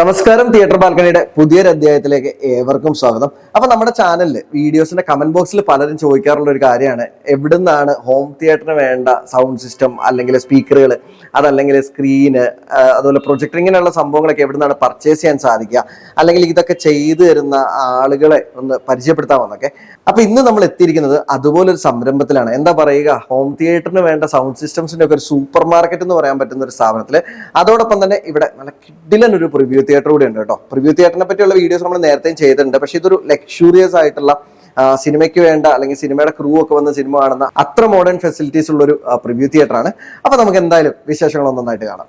നമസ്കാരം തിയേറ്റർ ബാൽക്കണിയുടെ പുതിയൊരു അധ്യായത്തിലേക്ക് ഏവർക്കും സ്വാഗതം. അപ്പൊ നമ്മുടെ ചാനലിൽ വീഡിയോസിന്റെ കമന്റ് ബോക്സിൽ പലരും ചോദിക്കാറുള്ള ഒരു കാര്യമാണ്. എവിടുന്നാണ് ഹോം തിയേറ്ററിന് വേണ്ട സൗണ്ട് സിസ്റ്റം അല്ലെങ്കിൽ സ്പീക്കറുകൾ അതല്ലെങ്കിൽ സ്ക്രീന് അതുപോലെ പ്രൊജക്ടർ ഇങ്ങനെയുള്ള സംഭവങ്ങളൊക്കെ എവിടുന്നാണ് പർച്ചേസ് ചെയ്യാൻ സാധിക്കുക അല്ലെങ്കിൽ ഇതൊക്കെ ചെയ്തു തരുന്ന ആളുകളെ ഒന്ന് പരിചയപ്പെടുത്താമെന്നൊക്കെ അപ്പൊ ഇന്ന് നമ്മൾ എത്തിയിരിക്കുന്നത് അതുപോലൊരു സംരംഭത്തിലാണ്. എന്താ പറയുക? ഹോം തിയേറ്ററിന് വേണ്ട സൗണ്ട് സിസ്റ്റംസിന്റെ ഒക്കെ ഒരു സൂപ്പർ മാർക്കറ്റ് എന്ന് പറയാൻ പറ്റുന്ന ഒരു സ്ഥാപനത്തിൽ അതോടൊപ്പം തന്നെ ഇവിടെ നല്ല കിഡിലൻ ഒരു പ്രിവ്യൂ തിയേറ്റർ കൂടി ഉണ്ട് കേട്ടോ. പ്രിവ്യൂ തിയേറ്ററിനെ പറ്റിയുള്ള വീഡിയോസ് നമ്മൾ നേരത്തെയും ചെയ്തിട്ടുണ്ട്. പക്ഷെ ഇതൊരു ലക്ഷൂറിയസ് ആയിട്ടുള്ള സിനിമയ്ക്ക് വേണ്ട അല്ലെങ്കിൽ സിനിമയുടെ ക്രൂ ഒക്കെ വന്ന സിനിമ കാണുന്ന അത്ര മോഡേൺ ഫെസിലിറ്റീസ് ഉള്ള ഒരു പ്രിവ്യൂ തിയേറ്ററാണ് അപ്പൊ നമുക്ക് എന്തായാലും വിശേഷങ്ങളൊന്നായിട്ട് കാണാം.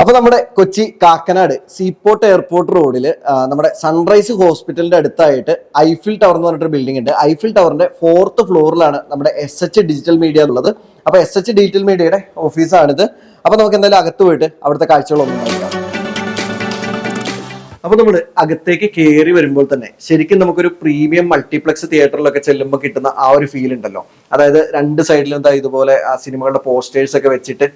അപ്പൊ നമ്മുടെ കൊച്ചി കാക്കനാട് സീപോർട്ട് എയർപോർട്ട് റോഡിൽ നമ്മുടെ സൺറൈസ് ഹോസ്പിറ്റലിന്റെ അടുത്തായിട്ട് ഐഫിൽ ടവർ എന്ന് പറഞ്ഞിട്ട് ബിൽഡിംഗ് ഉണ്ട്. ഐഫിൽ ടവറിന്റെ ഫോർത്ത് ഫ്ലോറിലാണ് നമ്മുടെ എസ് എച്ച് ഡിജിറ്റൽ മീഡിയ ഉള്ളത്. അപ്പൊ എസ് എച്ച് ഡിജിറ്റൽ മീഡിയയുടെ ഓഫീസാണിത് അപ്പൊ നമുക്ക് എന്തായാലും അകത്ത് പോയിട്ട് അവിടുത്തെ കാഴ്ചകളൊന്നും നോക്കാം. അപ്പൊ നമ്മൾ അകത്തേക്ക് കയറി വരുമ്പോൾ തന്നെ ശരിക്കും നമുക്കൊരു പ്രീമിയം മൾട്ടിപ്ലക്സ് തിയേറ്ററിലൊക്കെ ചെല്ലുമ്പോൾ കിട്ടുന്ന ആ ഒരു ഫീൽ ഉണ്ടല്ലോ. അതായത് രണ്ട് സൈഡിലും എന്താ ഇതുപോലെ ആ സിനിമകളുടെ പോസ്റ്റേഴ്സ് ഒക്കെ വെച്ചിട്ട്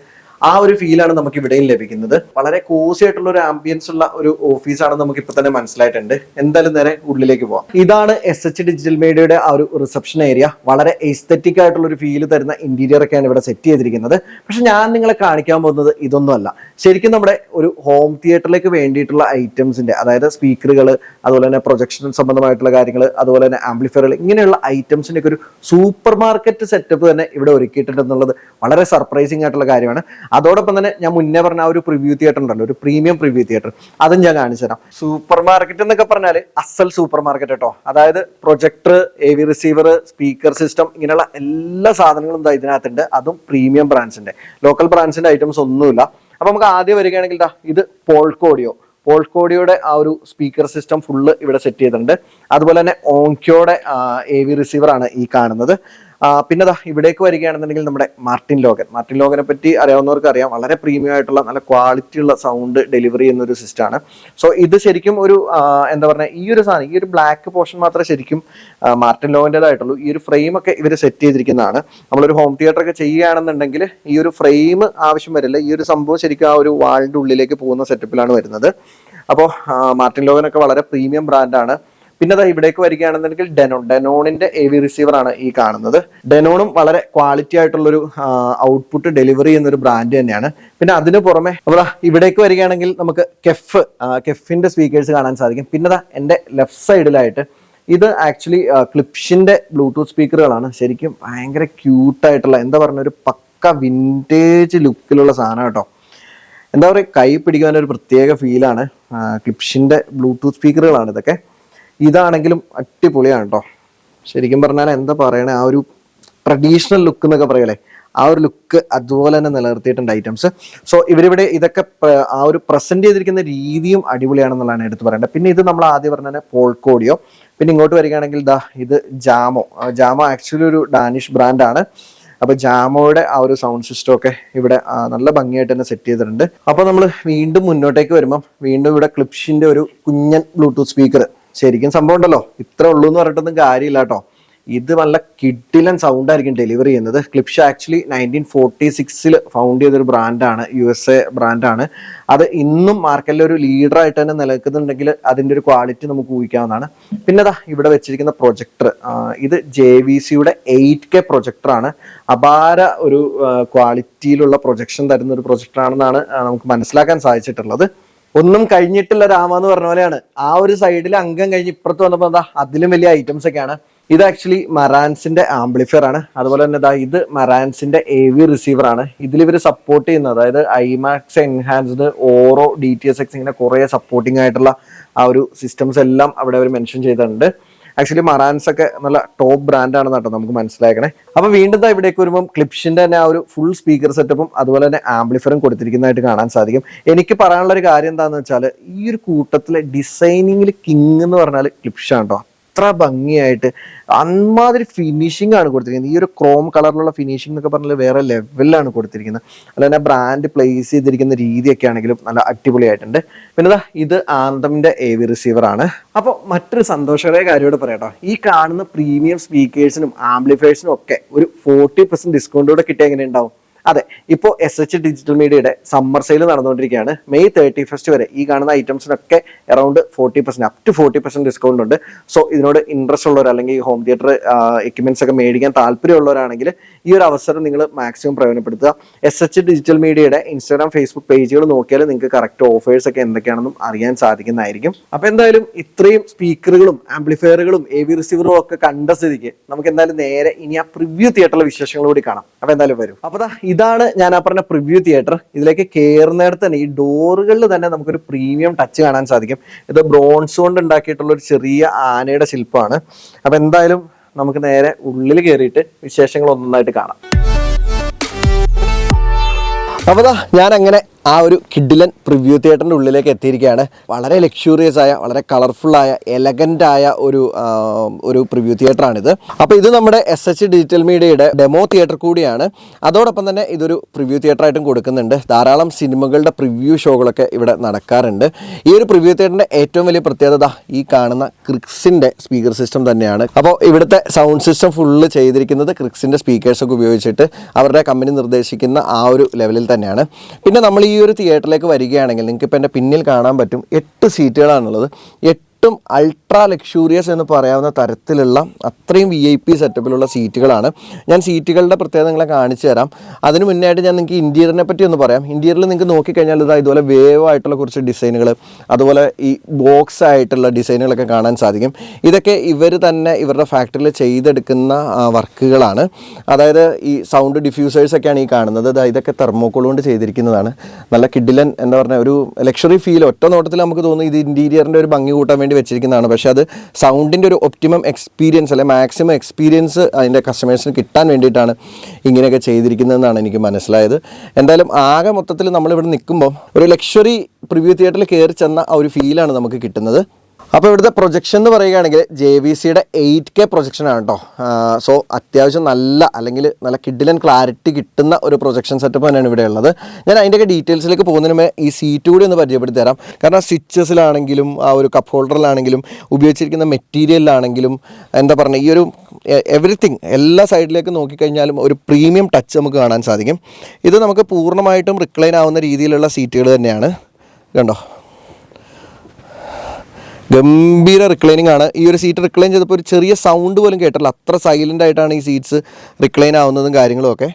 ആ ഒരു ഫീലാണ് നമുക്ക് ഇവിടെയും ലഭിക്കുന്നത്. വളരെ കോസി ആയിട്ടുള്ള ഒരു ആംബിയൻസ് ഉള്ള ഒരു ഓഫീസാണ് നമുക്ക് ഇപ്പൊ തന്നെ മനസ്സിലായിട്ടുണ്ട്. എന്തായാലും നേരെ ഉള്ളിലേക്ക് പോവാം. ഇതാണ് എസ് എച്ച് ഡിജിറ്റൽ മീഡിയയുടെ ആ ഒരു റിസപ്ഷൻ ഏരിയ വളരെ എസ്തറ്റിക് ആയിട്ടുള്ള ഒരു ഫീൽ തരുന്ന ഇന്റീരിയർ ഒക്കെയാണ് ഇവിടെ സെറ്റ് ചെയ്തിരിക്കുന്നത്. പക്ഷെ ഞാൻ നിങ്ങളെ കാണിക്കാൻ പോകുന്നത് ഇതൊന്നുമല്ല. ശരിക്കും നമ്മുടെ ഒരു ഹോം തിയേറ്ററിലേക്ക് വേണ്ടിയിട്ടുള്ള ഐറ്റംസിന്റെ അതായത് സ്പീക്കറുകൾ അതുപോലെ തന്നെ പ്രൊജക്ഷൻ സംബന്ധമായിട്ടുള്ള കാര്യങ്ങൾ അതുപോലെ തന്നെ ആംപ്ലിഫയറുകൾ ഇങ്ങനെയുള്ള ഐറ്റംസിന്റെ ഒരു സൂപ്പർ മാർക്കറ്റ് സെറ്റപ്പ് തന്നെ ഇവിടെ ഒരുക്കിയിട്ടുണ്ട് എന്നുള്ളത് വളരെ സർപ്രൈസിംഗ് ആയിട്ടുള്ള കാര്യമാണ്. അതോടൊപ്പം തന്നെ ഞാൻ മുന്നേ പറഞ്ഞ ആ ഒരു പ്രിവ്യൂ തിയേറ്റർ ഉണ്ടല്ലോ ഒരു പ്രീമിയം പ്രിവ്യൂ തിയേറ്റർ അതും ഞാൻ കാണിച്ചു തരാം. സൂപ്പർ മാർക്കറ്റ് എന്നൊക്കെ പറഞ്ഞാൽ അസൽ സൂപ്പർ മാർക്കറ്റ് കേട്ടോ. അതായത് projector A V receiver speaker system ഇങ്ങനെയുള്ള എല്ലാ സാധനങ്ങളും ഇതാ ഇതിനകത്തുണ്ട്. അതും പ്രീമിയം ബ്രാൻഡ്സിന്റെ ലോക്കൽ ബ്രാൻഡ്സിന്റെ ഐറ്റംസ് ഒന്നുമില്ല. അപ്പൊ നമുക്ക് ആദ്യം വരികയാണെങ്കിൽ ഇത് പോൾക്കോഡിയോ പോൾക്കോഡിയോടെ ആ ഒരു സ്പീക്കർ സിസ്റ്റം ഫുള്ള് ഇവിടെ സെറ്റ് ചെയ്തിട്ടുണ്ട്. അതുപോലെ തന്നെ ഓങ്കിയോടെ എ വി റിസീവർ ആണ് ഈ കാണുന്നത്. പിന്നെ ഇവിടേക്ക് വരികയാണെന്നുണ്ടെങ്കിൽ നമ്മുടെ മാർട്ടിൻ ലോഗൻ. മാർട്ടിൻ ലോഗനെ പറ്റി അറിയാവുന്നവർക്ക് അറിയാം. വളരെ പ്രീമിയം ആയിട്ടുള്ള നല്ല ക്വാളിറ്റി ഉള്ള സൗണ്ട് ഡെലിവറി ചെയ്യുന്ന ഒരു സിസ്റ്റമാണ് സോ ഇത് ശരിക്കും ഒരു എന്താ പറയുക ഈ ഒരു സാധനം ഈ ഒരു ബ്ലാക്ക് പോർഷൻ മാത്രമേ ശരിക്കും മാർട്ടിൻ ലോഗന്റെതായിട്ടുള്ളൂ ഈ ഒരു ഫ്രെയിം ഒക്കെ ഇവർ സെറ്റ് ചെയ്തിരിക്കുന്നതാണ്. നമ്മളൊരു ഹോം തിയേറ്റർ ഒക്കെ ചെയ്യുകയാണെന്നുണ്ടെങ്കിൽ ഈ ഒരു ഫ്രെയിം ആവശ്യം വരില്ല. ഈ ഒരു സംഭവം ശരിക്കും ആ ഒരു വാളിന്റെ ഉള്ളിലേക്ക് പോകുന്ന സെറ്റപ്പിലാണ് വരുന്നത്. അപ്പോൾ മാർട്ടിൻ ലോഗനൊക്കെ വളരെ പ്രീമിയം ബ്രാൻഡാണ് പിന്നെ അത് ഇവിടേക്ക് വരികയാണെന്നുണ്ടെങ്കിൽ ഡെനോൺ ഡെനോണിന്റെ എ വി റിസീവർ ആണ് ഈ കാണുന്നത്. ഡെനോണും വളരെ ക്വാളിറ്റി ആയിട്ടുള്ളൊരു ഔട്ട്പുട്ട് ഡെലിവറി ചെയ്യുന്ന ഒരു ബ്രാൻഡ് തന്നെയാണ്. പിന്നെ അതിന് പുറമെ ഇവിടേക്ക് വരികയാണെങ്കിൽ നമുക്ക് കെഫ് കെഫിന്റെ സ്പീക്കേഴ്സ് കാണാൻ സാധിക്കും. പിന്നെ അതാ എന്റെ ലെഫ്റ്റ് സൈഡിലായിട്ട് ഇത് ആക്ച്വലി ക്ലിപ്ഷിന്റെ ബ്ലൂടൂത്ത് സ്പീക്കറുകളാണ് ശരിക്കും ഭയങ്കര ക്യൂട്ടായിട്ടുള്ള എന്താ പറഞ്ഞ ഒരു പക്ക വിന്റേജ് ലുക്കിലുള്ള സാധനം കേട്ടോ. എന്താ പറയുക കൈ പിടിക്കാൻ ഒരു പ്രത്യേക ഫീലാണ് ക്ലിപ്ഷിന്റെ ബ്ലൂടൂത്ത് സ്പീക്കറുകളാണ് ഇതൊക്കെ. ഇതാണെങ്കിലും അടിപൊളിയാണ് കേട്ടോ ശരിക്കും പറഞ്ഞാൽ എന്താ പറയണേ ആ ഒരു ട്രഡീഷണൽ ലുക്ക് എന്നൊക്കെ പറയലേ ആ ഒരു ലുക്ക് അതുപോലെ തന്നെ നിലനിർത്തിയിട്ടുണ്ട് ഐറ്റംസ് സോ ഇവരിവിടെ ഇതൊക്കെ ആ ഒരു പ്രസന്റ് ചെയ്തിരിക്കുന്ന രീതിയും അടിപൊളിയാണെന്നുള്ളതാണ് എടുത്തു പറയേണ്ടത്. പിന്നെ ഇത് നമ്മൾ ആദ്യം പറഞ്ഞ പോൾക്കോഡിയോ പിന്നെ ഇങ്ങോട്ട് വരികയാണെങ്കിൽ ദാ ഇത് ജാമോ ജാമോ ആക്ച്വലി ഒരു ഡാനിഷ് ബ്രാൻഡാണ് അപ്പൊ ജാമോയുടെ ആ ഒരു സൗണ്ട് സിസ്റ്റം ഒക്കെ ഇവിടെ നല്ല ഭംഗിയായിട്ട് തന്നെ സെറ്റ് ചെയ്തിട്ടുണ്ട്. അപ്പൊ നമ്മൾ വീണ്ടും മുന്നോട്ടേക്ക് വരുമ്പം വീണ്ടും ഇവിടെ ക്ലിപ്ഷിന്റെ ഒരു കുഞ്ഞൻ ബ്ലൂടൂത്ത് സ്പീക്കർ ശരിക്കും സംഭവം ഉണ്ടല്ലോ. ഇത്ര ഉള്ളൂ എന്ന് പറഞ്ഞിട്ടൊന്നും കാര്യമില്ല കേട്ടോ. ഇത് നല്ല കിഡിലൻ സൗണ്ട് ആയിരിക്കും ഡെലിവറി ചെയ്യുന്നത്. ക്ലിപ്ഷ ആക്ച്വലി നയന്റീൻ ഫോർട്ടി സിക്സിൽ ഫൗണ്ട് ചെയ്തൊരു ബ്രാൻഡാണ് യു എസ് എ ബ്രാൻഡാണ് അത് ഇന്നും മാർക്കറ്റിലെ ഒരു ലീഡറായിട്ട് തന്നെ നിലനിൽക്കുന്നുണ്ടെങ്കിൽ അതിന്റെ ഒരു ക്വാളിറ്റി നമുക്ക് ഊഹിക്കാവുന്നതാണ്. പിന്നെ അതാ ഇവിടെ വെച്ചിരിക്കുന്ന പ്രൊജക്ടർ ഇത് ജെ വി സിയുടെ എയ്റ്റ് കെ പ്രൊജക്ടറാണ് അപാര ഒരു ക്വാളിറ്റിയിലുള്ള പ്രൊജക്ഷൻ തരുന്ന ഒരു പ്രൊജക്ടറാണെന്നാണ് നമുക്ക് മനസ്സിലാക്കാൻ സാധിച്ചിട്ടുള്ളത്. ഒന്നും കഴിഞ്ഞിട്ടില്ല രാമ എന്ന് പറഞ്ഞ പോലെയാണ്. ആ ഒരു സൈഡിൽ അംഗം കഴിഞ്ഞ് ഇപ്പുറത്ത് വന്നപ്പോൾ എന്താ അതിലും വലിയ ഐറ്റംസ് ഒക്കെയാണ്. ഇത് ആക്ച്വലി മറാൻസിന്റെ ആംപ്ലിഫയർ ആണ്. അതുപോലെ തന്നെ ഇതാ ഇത് മറാൻസിന്റെ എ വി റിസീവർ ആണ്. ഇതിൽ ഇവർ സപ്പോർട്ട് ചെയ്യുന്നത് അതായത് IMAX enhanced Auro D T S X ഇങ്ങനെ കുറെ സപ്പോർട്ടിംഗ് ആയിട്ടുള്ള ആ ഒരു സിസ്റ്റംസ് എല്ലാം അവിടെ അവർ മെൻഷൻ ചെയ്തിട്ടുണ്ട്. ആക്ച്വലി മറാൻസ് ഒക്കെ നല്ല ടോപ്പ് ബ്രാൻഡ് ആണെന്ന് കേട്ടോ നമുക്ക് മനസ്സിലാക്കണേ. അപ്പൊ വീണ്ടും ദാ ഇവിടേക്ക് വരുമ്പോൾ ക്ലിപ്ഷിന്റെ തന്നെ ആ ഒരു ഫുൾ സ്പീക്കർ സെറ്റപ്പും അതുപോലെ തന്നെ ആംപ്ലിഫറും കൊടുത്തിരിക്കുന്നതായിട്ട് കാണാൻ സാധിക്കും. എനിക്ക് പറയാനുള്ള ഒരു കാര്യം എന്താണെന്ന് വെച്ചാൽ ഈ ഒരു കൂട്ടത്തിലെ ഡിസൈനിങ്ങിൽ കിങ് എന്ന് പറഞ്ഞാൽ ക്ലിപ്ഷാണ് കേട്ടോ അത്ര ഭംഗിയായിട്ട് അന്മാതിരി ഫിനിഷിംഗ് ആണ് കൊടുത്തിരിക്കുന്നത്. ഈ ഒരു ക്രോം കളറിലുള്ള ഫിനിഷിംഗ് എന്നൊക്കെ പറഞ്ഞാൽ വേറെ ലെവലിലാണ് കൊടുത്തിരിക്കുന്നത്. അല്ല തന്നെ ബ്രാൻഡ് പ്ലേസ് ചെയ്തിരിക്കുന്ന രീതിയൊക്കെ ആണെങ്കിലും നല്ല അടിപൊളിയായിട്ടുണ്ട്. പിന്നെ ഇത് ആന്തമിന്റെ എ വി റിസീവർ ആണ്. അപ്പോൾ മറ്റൊരു സന്തോഷകരമായ കാര്യമോട് പറയാട്ടോ. ഈ കാണുന്ന പ്രീമിയം സ്പീക്കേഴ്സിനും ആംപ്ലിഫയേഴ്സിനും ഒക്കെ ഒരു ഫോർട്ടി പെർസെന്റ് ഡിസ്കൗണ്ടോടെ കിട്ടിയ എങ്ങനെ ഉണ്ടാവും അതെ ഇപ്പോൾ എസ് എച്ച് ഡിജിറ്റൽ മീഡിയയുടെ സമ്മർ സെയിൽ നടന്നുകൊണ്ടിരിക്കുകയാണ്. മെയ് തേർട്ടി ഫസ്റ്റ് വരെ ഈ കാണുന്ന ഐറ്റംസിനൊക്കെ around forty percent up to forty percent discount ഉണ്ട്. സോ ഇതിനോട് ഇൻട്രസ്റ്റ് ഉള്ളവർ അല്ലെങ്കിൽ ഹോം തിയേറ്റർ എക്യുപ്മെന്റ്സ് ഒക്കെ മേടിക്കാൻ താല്പര്യമുള്ളവരാണെങ്കിൽ ഈ ഒരു അവസരം നിങ്ങൾ മാക്സിമം പ്രയോജനപ്പെടുത്തുക. എസ് എച്ച് ഡിജിറ്റൽ മീഡിയയുടെ ഇൻസ്റ്റാഗ്രാം ഫേസ്ബുക്ക് പേജുകൾ നോക്കിയാൽ നിങ്ങൾക്ക് കറക്റ്റ് ഓഫേഴ്സ് ഒക്കെ എന്തൊക്കെയാണെന്നും അറിയാൻ സാധിക്കുന്നതായിരിക്കും. അപ്പോൾ എന്തായാലും ഇത്രയും സ്പീക്കറുകളും ആംപ്ലിഫയറുകളും എ വി റിസീവറും ഒക്കെ കണ്ട സ്ഥിതിക്ക് നമുക്ക് എന്തായാലും നേരെ ഇനി ആ പ്രിവ്യൂ തിയേറ്ററിലെ വിശേഷങ്ങൾ കൂടി കാണാം. അപ്പൊ എന്തായാലും വരും. അപ്പൊ ദാ ഇതാണ് ഞാൻ ആ പറഞ്ഞ പ്രിവ്യൂ തിയേറ്റർ ഇതിലേക്ക് കയറുന്നിടത്ത് തന്നെ ഈ ഡോറുകളിൽ തന്നെ നമുക്കൊരു പ്രീമിയം ടച്ച് കാണാൻ സാധിക്കും. ഇത് ബ്രോൺസ് കൊണ്ട് ഉണ്ടാക്കിയിട്ടുള്ള ഒരു ചെറിയ ആനയുടെ ശില്പമാണ്. അപ്പൊ എന്തായാലും നമുക്ക് നേരെ ഉള്ളിൽ കയറിയിട്ട് വിശേഷങ്ങൾ ഒന്നൊന്നായിട്ട് കാണാം. അപ്പോൾ ഞാൻ അങ്ങനെ ആ ഒരു കിഡിലൻ പ്രിവ്യൂ തിയേറ്ററിന്റെ ഉള്ളിലേക്ക് എത്തിയിരിക്കുകയാണ്. വളരെ ലക്ഷൂറിയസ് ആയ വളരെ കളർഫുള്ളായ ആയ എലഗന്റ് ആയ ഒരു ഒരു പ്രിവ്യൂ തിയേറ്ററാണിത് അപ്പോൾ ഇത് നമ്മുടെ എസ് എച്ച് ഡിജിറ്റൽ മീഡിയയുടെ ഡെമോ തിയേറ്റർ കൂടിയാണ്. അതോടൊപ്പം തന്നെ ഇതൊരു പ്രിവ്യൂ തിയേറ്ററായിട്ടും കൊടുക്കുന്നുണ്ട്. ധാരാളം സിനിമകളുടെ പ്രിവ്യൂ ഷോകളൊക്കെ ഇവിടെ നടക്കാറുണ്ട്. ഈ ഒരു പ്രിവ്യൂ തിയേറ്ററിന്റെ ഏറ്റവും വലിയ പ്രത്യേകത ഈ കാണുന്ന ക്രിക്സിന്റെ സ്പീക്കർ സിസ്റ്റം തന്നെയാണ്. അപ്പോൾ ഇവിടുത്തെ സൗണ്ട് സിസ്റ്റം ഫുള്ള് ചെയ്തിരിക്കുന്നത് ക്രിക്സിന്റെ സ്പീക്കേഴ്സൊക്കെ ഉപയോഗിച്ചിട്ട് അവരുടെ കമ്പനി നിർദ്ദേശിക്കുന്ന ആ ഒരു ലെവലിൽ തന്നെയാണ്. പിന്നെ നമ്മൾ ഈ ഒരു തിയേറ്ററിലേക്ക് വരികയാണെങ്കിൽ നിങ്ങൾക്ക് ഇപ്പോൾ എന്റെ പിന്നിൽ കാണാൻ പറ്റും എട്ട് സീറ്റുകളാണുള്ളത് എട്ടും അൾട്രാ ലക്ഷൂറിയസ് എന്ന് പറയാവുന്ന തരത്തിലുള്ള അത്രയും വി ഐ പി സെറ്റപ്പിലുള്ള സീറ്റുകളാണ് ഞാൻ സീറ്റുകളുടെ പ്രത്യേകതകളെ കാണിച്ചു തരാം. അതിന് മുന്നായിട്ട് ഞാൻ നിങ്ങൾക്ക് ഇന്റീരിയറിനെ പറ്റി ഒന്ന് പറയാം. ഇന്റീരിയറിൽ നിങ്ങൾക്ക് നോക്കിക്കഴിഞ്ഞാൽ ഇതാ ഇതുപോലെ വേവ് ആയിട്ടുള്ള കുറച്ച് ഡിസൈനുകൾ അതുപോലെ ഈ ബോക്സ് ആയിട്ടുള്ള ഡിസൈനുകളൊക്കെ കാണാൻ സാധിക്കും. ഇതൊക്കെ ഇവർ തന്നെ ഇവരുടെ ഫാക്ടറിയിൽ ചെയ്തെടുക്കുന്ന വർക്കുകളാണ് അതായത് ഈ സൗണ്ട് ഡിഫ്യൂസേഴ്സൊക്കെയാണ് ഈ കാണുന്നത്. ഇതൊക്കെ തെർമോക്കോൾ കൊണ്ട് ചെയ്തിരിക്കുന്നതാണ്. നല്ല കിഡിലൻ എന്താ പറഞ്ഞാൽ ഒരു ലക്ഷറി ഫീൽ ഒറ്റ നോട്ടത്തിൽ നമുക്ക് തോന്നുന്നു ഇത് ഇന്റീരിയറിന്റെ ഒരു ഭംഗി കൂട്ടാൻ വേണ്ടി വെച്ചിരിക്കുന്നതാണ്. പക്ഷേ അത് സൗണ്ടിന്റെ ഒരു ഒപ്റ്റിമം എക്സ്പീരിയൻസ് അല്ലെ മാക്സിമം എക്സ്പീരിയൻസ് അതിന്റെ കസ്റ്റമേഴ്സിന് കിട്ടാൻ വേണ്ടിയിട്ടാണ് ഇങ്ങനെയൊക്കെ ചെയ്തിരിക്കുന്നതെന്നാണ് എനിക്ക് മനസ്സിലായത്. എന്തായാലും ആകെ മൊത്തത്തിൽ നമ്മളിവിടെ നിൽക്കുമ്പോൾ ഒരു ലക്ഷറി പ്രിവ്യൂ തിയേറ്ററിൽ കയറി ചെന്ന ആ ഒരു ഫീലാണ് നമുക്ക് കിട്ടുന്നത്. അപ്പോൾ ഇവിടുത്തെ പ്രൊജക്ഷൻ എന്ന് പറയുകയാണെങ്കിൽ ജെ വി സിയുടെ എയ്റ്റ് കെ പ്രൊജക്ഷൻ ആണ് കേട്ടോ സോ അത്യാവശ്യം നല്ല അല്ലെങ്കിൽ നല്ല കിഡിലൻ ക്ലാരിറ്റി കിട്ടുന്ന ഒരു പ്രൊജക്ഷൻ സെറ്റപ്പ് തന്നെയാണ് ഇവിടെ ഉള്ളത്. ഞാൻ അതിന്റെയൊക്കെ ഡീറ്റെയിൽസിലേക്ക് പോകുന്നതിന് മുമ്പേ ഈ സീറ്റ് കൂടി ഒന്ന് പരിചയപ്പെടുത്തി തരാം. കാരണം സ്വിച്ചസിലാണെങ്കിലും ആ ഒരു കപ്പ് ഹോൾഡറിലാണെങ്കിലും ഉപയോഗിച്ചിരിക്കുന്ന മെറ്റീരിയലിലാണെങ്കിലും എന്താ പറയുക ഈ ഒരു എവറിത്തിങ് എല്ലാ സൈഡിലേക്ക് നോക്കിക്കഴിഞ്ഞാലും ഒരു പ്രീമിയം ടച്ച് നമുക്ക് കാണാൻ സാധിക്കും. ഇത് നമുക്ക് പൂർണമായിട്ടും റിക്ലൈൻ ആവുന്ന രീതിയിലുള്ള സീറ്റുകൾ തന്നെയാണ്. കണ്ടോ? ഗംഭീര റിക്ലൈനിങ് ആണ്. ഈ ഒരു സീറ്റ് റിക്ലൈൻ ചെയ്തപ്പോൾ ഒരു ചെറിയ സൗണ്ട് പോലും കേട്ടില്ല അത്ര സൈലന്റ് ആയിട്ടാണ് ഈ സീറ്റ്സ് റിക്ലൈൻ ആവുന്നതും കാര്യങ്ങളും ഒക്കെ.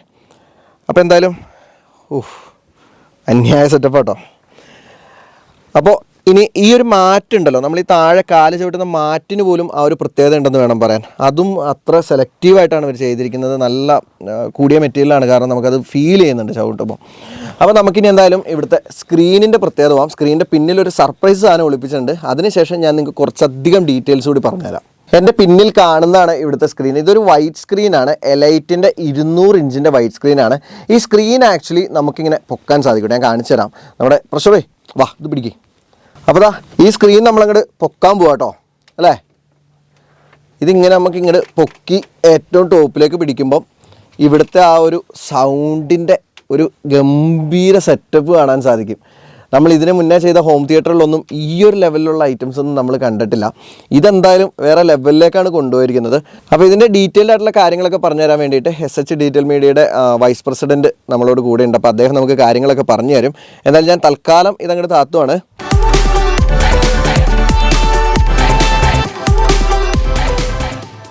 അപ്പോൾ എന്തായാലും ഓഹ് അന്യായ സെറ്റപ്പ് കേട്ടോ അപ്പോൾ ഇനി ഈ ഒരു മാറ്റുണ്ടല്ലോ. നമ്മൾ ഈ താഴെ കാൽ ചവിട്ടുന്ന മാറ്റിന് പോലും ആ ഒരു പ്രത്യേകത ഉണ്ടെന്ന് വേണം പറയാൻ. അതും അത്ര സെലക്റ്റീവായിട്ടാണ് ഇവർ ചെയ്തിരിക്കുന്നത്. നല്ല കൂടിയ മെറ്റീരിയലാണ് കാരണം നമുക്കത് ഫീൽ ചെയ്യുന്നുണ്ട് ചവിട്ടുമ്പോൾ അപ്പോൾ നമുക്കിനി എന്തായാലും ഇവിടുത്തെ സ്ക്രീനിന്റെ പ്രത്യേകത പോകാം സ്ക്രീനിന്റെ പിന്നിലൊരു സർപ്രൈസ് സാധനം ഒളിപ്പിച്ചിട്ടുണ്ട്. അതിനുശേഷം ഞാൻ നിങ്ങൾക്ക് കുറച്ചധികം ഡീറ്റെയിൽസ് കൂടി പറഞ്ഞുതരാം. എന്റെ പിന്നിൽ കാണുന്നതാണ് ഇവിടുത്തെ സ്ക്രീൻ ഇതൊരു വൈറ്റ് സ്ക്രീനാണ് എലൈറ്റിന്റെ ഇരുന്നൂറ് ഇഞ്ചിന്റെ വൈറ്റ് സ്ക്രീനാണ് ഈ സ്ക്രീൻ ആക്ച്വലി നമുക്കിങ്ങനെ പൊക്കാൻ സാധിക്കും ഞാൻ കാണിച്ചു തരാം നമ്മുടെ പ്രശ്നേ വാ ഇത് പിടിക്കേ. അപ്പോൾ ദാ ഈ സ്ക്രീൻ നമ്മളങ്ങോട്ട് പൊക്കാൻ പോവാ കേട്ടോ അല്ലേ? ഇതിങ്ങനെ നമുക്ക് ഇങ്ങോട്ട് പൊക്കി ഏറ്റവും ടോപ്പിലേക്ക് പിടിക്കുമ്പം ഇവിടുത്തെ ആ ഒരു സൗണ്ടിന്റെ ഒരു ഗംഭീര സെറ്റപ്പ് കാണാൻ സാധിക്കും. നമ്മൾ ഇതിന് മുന്നേ ചെയ്ത ഹോം തിയേറ്ററിലൊന്നും ഈ ഒരു ലെവലിലുള്ള ഐറ്റംസ് ഒന്നും നമ്മൾ കണ്ടിട്ടില്ല. ഇതെന്തായാലും വേറെ ലെവലിലേക്കാണ് കൊണ്ടുപോയിരിക്കുന്നത്. അപ്പോൾ ഇതിന്റെ ഡീറ്റെയിൽഡ് ആയിട്ടുള്ള കാര്യങ്ങളൊക്കെ പറഞ്ഞുതരാൻ വേണ്ടിയിട്ട് എസ് എച്ച് ഡീറ്റെയിൽ മീഡിയയുടെ വൈസ് പ്രസിഡന്റ് നമ്മളോട് കൂടെ ഉണ്ട് അപ്പോൾ അദ്ദേഹം നമുക്ക് കാര്യങ്ങളൊക്കെ പറഞ്ഞു തരും എന്നാൽ ഞാൻ തൽക്കാലം ഇതങ്ങോട്ട് താത്തുവാണ്.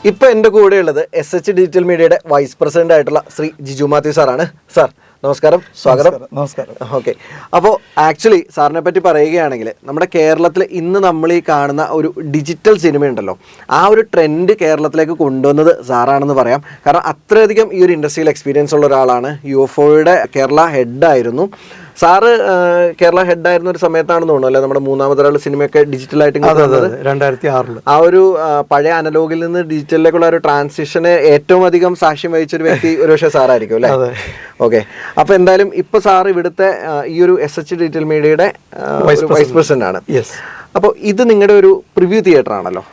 ഇപ്പൊ എന്റെ കൂടെ ഉള്ളത് എസ് എച്ച് ഡിജിറ്റൽ മീഡിയയുടെ വൈസ് പ്രസിഡന്റ് ആയിട്ടുള്ള ശ്രീ ജിജു മാത്യു സാറാണ്. സാർ നമസ്കാരം സ്വാഗതം. നമസ്കാരം ഓക്കെ. അപ്പോൾ ആക്ച്വലി സാറിനെ പറ്റി പറയുകയാണെങ്കിൽ നമ്മുടെ കേരളത്തിൽ ഇന്ന് നമ്മൾ ഈ കാണുന്ന ഒരു ഡിജിറ്റൽ സിനിമയുണ്ടല്ലോ ആ ഒരു ട്രെൻഡ് കേരളത്തിലേക്ക് കൊണ്ടുവന്നത് സാറാണെന്ന് പറയാം. കാരണം അത്രയധികം ഈ ഒരു ഇൻഡസ്ട്രിയിൽ എക്സ്പീരിയൻസ് ഉള്ള ഒരാളാണ്. യു എഫ് ഒയുടെ കേരള ഹെഡായിരുന്നു സാറ് കേരള ഹെഡായിരുന്ന ഒരു സമയത്താണെന്ന് തോന്നുന്നു അല്ലെ? നമ്മുടെ മൂന്നാമത്തെ മൂന്നാമതൊരാൾ സിനിമയൊക്കെ വന്നത്. രണ്ടായിരത്തി ആറിൽ ആ ഒരു പഴയ അനലോഗിൽ നിന്ന് ഡിജിറ്റലിലേക്കുള്ള ഒരു ട്രാൻസിഷന് ഏറ്റവും അധികം സാക്ഷ്യം വഹിച്ച ഒരു വ്യക്തി ഒരുപക്ഷെ സാറായിരിക്കും അല്ലേ. ഓക്കെ. അപ്പൊ എന്തായാലും ഇപ്പൊ സാർ ഇവിടുത്തെ ഈ ഒരു എസ് എച്ച് ഡിജിറ്റൽ മീഡിയയുടെ വൈസ് പ്രസിഡന്റ് ആണ്. യെസ് അപ്പോൾ ഇത് നിങ്ങളുടെ ഒരു പ്രിവ്യൂ തിയേറ്റർ ആണല്ലോ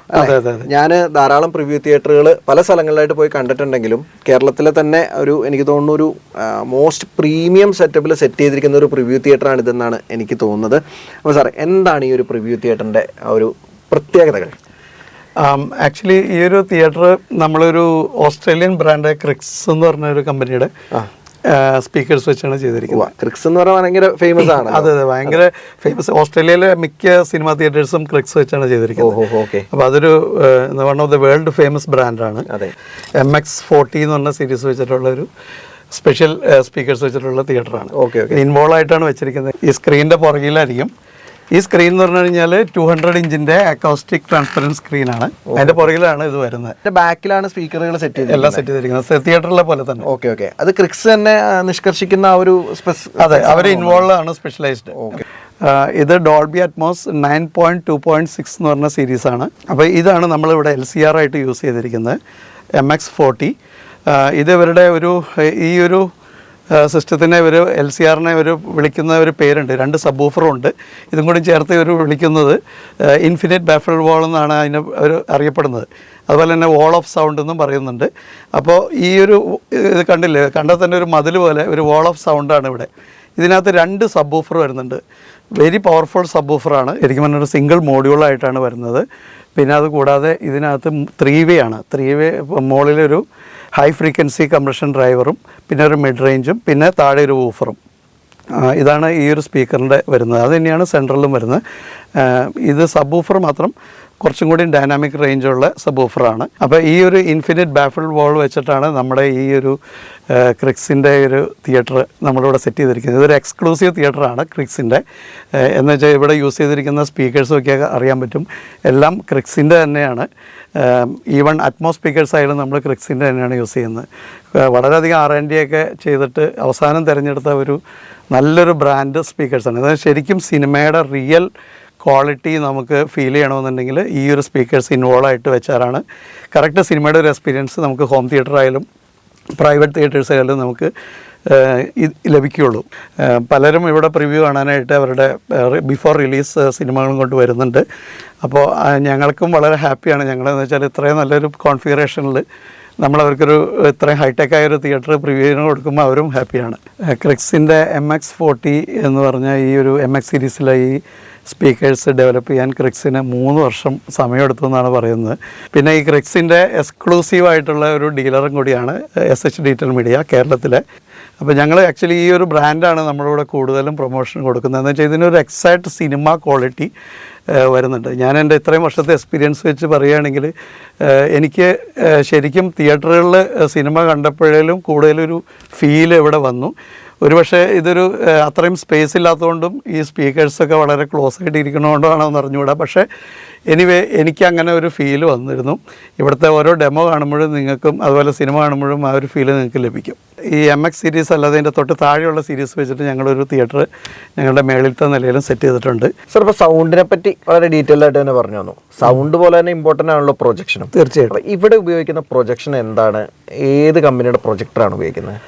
ഞാൻ ധാരാളം പ്രിവ്യൂ തിയേറ്ററുകൾ പല സ്ഥലങ്ങളിലായിട്ട് പോയി കണ്ടിട്ടുണ്ടെങ്കിലും കേരളത്തിലെ തന്നെ ഒരു എനിക്ക് തോന്നുന്നു ഒരു മോസ്റ്റ് പ്രീമിയം സെറ്റപ്പിൽ സെറ്റ് ചെയ്തിരിക്കുന്ന ഒരു പ്രിവ്യൂ തിയേറ്റർ ആണ് ഇതെന്നാണ് എനിക്ക് തോന്നുന്നത്. അപ്പോൾ സാർ എന്താണ് ഈ ഒരു പ്രിവ്യൂ തിയേറ്ററിന്റെ ഒരു പ്രത്യേകതകൾ? ആക്ച്വലി ഈ ഒരു തിയേറ്റർ നമ്മളൊരു ഓസ്ട്രേലിയൻ ബ്രാൻഡ് ക്രിക്സ് എന്ന് പറഞ്ഞ ഒരു കമ്പനിയുടെ സ്പീക്കേഴ്സ് വെച്ചാണ് ചെയ്തിരിക്കുന്നത്. ക്രിക്സ് എന്ന് പറഞ്ഞാൽ ഭയങ്കര ഫേമസ് ആണ് അതെ അതെ ഭയങ്കര ഫേമസ് ഓസ്ട്രേലിയയിലെ മിക്ക സിനിമാ തിയേറ്റേഴ്സും ക്രിക്സ് വെച്ചാണ് ചെയ്തിരിക്കുന്നത്. അപ്പൊ ഓക്കെ. അപ്പോൾ അതൊരു one of the world famous ബ്രാൻഡാണ് അതെ. എം എക്സ് ഫോർട്ടി എന്ന് പറഞ്ഞ സീരീസ് വെച്ചിട്ടുള്ള ഒരു സ്പെഷ്യൽ സ്പീക്കേഴ്സ് വെച്ചിട്ടുള്ള തിയേറ്ററാണ് ഓക്കെ ഓക്കെ. ഇൻവോൾവ് ആയിട്ടാണ് വെച്ചിരിക്കുന്നത്. ഈ സ്ക്രീനിന്റെ പുറകിലായിരിക്കും ഈ സ്ക്രീൻ എന്ന് പറഞ്ഞു കഴിഞ്ഞാൽ ടു ഹൺഡ്രഡ് ഇഞ്ചിന്റെ അക്കോസ്റ്റിക് ട്രാൻസ്പെറന്റ് സ്ക്രീനാണ് അതിന്റെ പുറകിലാണ് ഇത് വരുന്നത്. ബാക്കിലാണ് സ്പീക്കറുകൾ സെറ്റ് ചെയ്തത് എല്ലാം സെറ്റ് ചെയ്തിരിക്കുന്നത്. തിയേറ്ററിലെ പോലെ തന്നെ. ഓക്കെ ഓക്കെ അത് ക്രിക്സ് തന്നെ നിഷ്കർഷിക്കുന്ന ആ ഒരു സ്പെസ് അതെ അവർ ഇൻവോൾവ് ആണ് സ്പെഷ്യലൈസ്ഡ് ഇത് Dolby Atmos nine point two point six എന്ന് പറഞ്ഞ സീരീസ് ആണ്. അപ്പോൾ ഇതാണ് നമ്മളിവിടെ എൽ സി ആർ ആയിട്ട് യൂസ് ചെയ്തിരിക്കുന്നത്. എം എക്സ് ഫോർട്ടി ഇത് ഇവരുടെ ഒരു ഈ ഒരു സിസ്റ്റത്തിനെ ഇവർ എൽ സി ആറിനെ ഒരു വിളിക്കുന്ന ഒരു പേരുണ്ട്. രണ്ട് സബ് ഉണ്ട് ഇതും കൂടി ചേർത്ത് ഇവർ വിളിക്കുന്നത് ഇൻഫിനിറ്റ് ബാഫിൾ വാൾ എന്നാണ് അതിന് അവർ അറിയപ്പെടുന്നത്. അതുപോലെ തന്നെ വാൾ ഓഫ് സൗണ്ട് എന്നും പറയുന്നുണ്ട്. അപ്പോൾ ഈ ഒരു ഇത് കണ്ടില്ലേ? കണ്ടാൽ തന്നെ ഒരു മതിൽ പോലെ ഒരു വാൾ ഓഫ് സൗണ്ടാണ് ഇവിടെ. ഇതിനകത്ത് രണ്ട് സബ്ബൂഫർ വരുന്നുണ്ട്. വെരി പവർഫുൾ സബ് എനിക്ക് ഒരു സിംഗിൾ മോഡ്യൂളായിട്ടാണ് വരുന്നത്. പിന്നെ അത് കൂടാതെ ഇതിനകത്ത് ത്രീ വേ ആണ്. Three way high frequency compression ഡ്രൈവറും പിന്നെ ഒരു മിഡ് റേഞ്ചും പിന്നെ താഴെ ഒരു വൂഫറും ഇതാണ് ഈ ഒരു സ്പീക്കറിന്റെ വരുന്നത്. അത് തന്നെയാണ് സെൻട്രലിലും വരുന്നത്. ഇത് സബ് വൂഫർ മാത്രം കുറച്ചും കൂടി ഡൈനാമിക് റേഞ്ചുള്ള സബ് ഓഫറാണ് അപ്പോൾ ഈ ഒരു ഇൻഫിനിറ്റ് ബാഫിൾ വോൾ വെച്ചിട്ടാണ് നമ്മുടെ ഈ ഒരു ക്രിക്സിന്റെ ഒരു തിയേറ്റർ നമ്മളിവിടെ സെറ്റ് ചെയ്തിരിക്കുന്നത്. ഇതൊരു എക്സ്ക്ലൂസീവ് തിയേറ്ററാണ് ക്രിക്സിന്റെ എന്ന് വെച്ചാൽ ഇവിടെ യൂസ് ചെയ്തിരിക്കുന്ന സ്പീക്കേഴ്സും ഒക്കെ അറിയാൻ പറ്റും. എല്ലാം ക്രിക്സിന്റെ തന്നെയാണ്. ഈവൺ അറ്റ്മോ സ്പീക്കേഴ്സ് ആയാലും നമ്മൾ ക്രിക്സിന്റെ തന്നെയാണ് യൂസ് ചെയ്യുന്നത്. വളരെയധികം ആർ എൻ ഡി ഒക്കെ ചെയ്തിട്ട് അവസാനം തിരഞ്ഞെടുത്ത ഒരു നല്ലൊരു ബ്രാൻഡ് സ്പീക്കേഴ്സാണ് അതായത് ശരിക്കും സിനിമയുടെ റിയൽ ക്വാളിറ്റി നമുക്ക് ഫീൽ ചെയ്യണമെന്നുണ്ടെങ്കിൽ ഈ ഒരു സ്പീക്കേഴ്സ് ഇൻവോൾവ് ആയിട്ട് വെച്ചാലാണ്. കറക്റ്റ് സിനിമയുടെ ഒരു എക്സ്പീരിയൻസ് നമുക്ക് ഹോം തിയേറ്റർ ആയാലും പ്രൈവറ്റ് തിയേറ്റേഴ്സ് ആയാലും നമുക്ക് ലഭിക്കുകയുള്ളൂ. പലരും ഇവിടെ പ്രിവ്യൂ കാണാനായിട്ട് അവരുടെ ബിഫോർ റിലീസ് സിനിമകളും കൊണ്ട് വരുന്നുണ്ട്. അപ്പോൾ ഞങ്ങൾക്കും വളരെ ഹാപ്പിയാണ് ഞങ്ങളെന്ന് വെച്ചാൽ ഇത്രയും നല്ലൊരു കോൺഫിഗറേഷനിൽ നമ്മൾ അവർക്കൊരു ഇത്രയും ഹൈടെക് ആയ ഒരു തിയേറ്റർ പ്രിവ്യൂവിന് കൊടുക്കുമ്പോൾ അവരും ഹാപ്പിയാണ് ക്രിക്സിന്റെ എം എക്സ് ഫോർട്ടി എന്ന് പറഞ്ഞ ഈ ഒരു എം എക്സ് സീരീസിലെ ഈ സ്പീക്കേഴ്സ് ഡെവലപ്പ് ചെയ്യാൻ ക്രിക്സിന് മൂന്ന് വർഷം സമയമെടുത്തു എന്നാണ് പറയുന്നത്. പിന്നെ ഈ ക്രിക്സിന്റെ എക്സ്ക്ലൂസീവ് ആയിട്ടുള്ള ഒരു ഡീലറും കൂടിയാണ് എസ് എച്ച് ഡിജിറ്റൽ മീഡിയ കേരളത്തിലെ. അപ്പോൾ ഞങ്ങൾ ആക്ച്വലി ഈ ഒരു ബ്രാൻഡാണ് നമ്മളിവിടെ കൂടുതലും പ്രൊമോഷൻ കൊടുക്കുന്നത്. എന്ന് വെച്ചാൽ ഇതിനൊരു എക്സാക്ട് സിനിമ ക്വാളിറ്റി വരുന്നുണ്ട്. ഞാൻ എന്റെ ഇത്രയും വർഷത്തെ എക്സ്പീരിയൻസ് വെച്ച് പറയുകയാണെങ്കിൽ എനിക്ക് ശരിക്കും തിയേറ്ററുകളിൽ സിനിമ കണ്ടപ്പോഴേലും കൂടുതലൊരു ഫീൽ ഇവിടെ വന്നു. ഒരുപക്ഷെ ഇതൊരു അത്രയും സ്പേസ് ഇല്ലാത്തതുകൊണ്ടും ഈ സ്പീക്കേഴ്സൊക്കെ വളരെ ക്ലോസ് ആയിട്ട് ഇരിക്കണതുകൊണ്ടാണോ എന്ന് അറിഞ്ഞുകൂടാ. പക്ഷേ എനിവേ എനിക്ക് അങ്ങനെ ഒരു ഫീൽ വന്നിരുന്നു. ഇവിടുത്തെ ഓരോ ഡെമോ കാണുമ്പോഴും നിങ്ങൾക്കും അതുപോലെ സിനിമ കാണുമ്പോഴും ആ ഒരു ഫീൽ നിങ്ങൾക്ക് ലഭിക്കും. ഈ എം എക്സ് സീരീസ് അല്ലാതെ ഇതിന്റെ തൊട്ട് താഴെയുള്ള സീരീസ് വെച്ചിട്ട് ഞങ്ങളൊരു തിയേറ്റർ ഞങ്ങളുടെ മേളിലത്തെ നിലയിലും സെറ്റ് ചെയ്തിട്ടുണ്ട്. സർ ഇപ്പോൾ സൗണ്ടിനെ പറ്റി വളരെ ഡീറ്റെയിൽ ആയിട്ട് തന്നെ പറഞ്ഞു തന്നു. സൗണ്ട് പോലെ തന്നെ ഇമ്പോർട്ടന്റ് ആണല്ലോ പ്രൊജക്ഷനും തീർച്ചയായിട്ടും. ഇവിടെ ഉപയോഗിക്കുന്ന പ്രൊജക്ഷൻ എന്താണ്? ഏത് കമ്പനിയുടെ പ്രൊജക്ടറാണ് ഉപയോഗിക്കുന്നത്?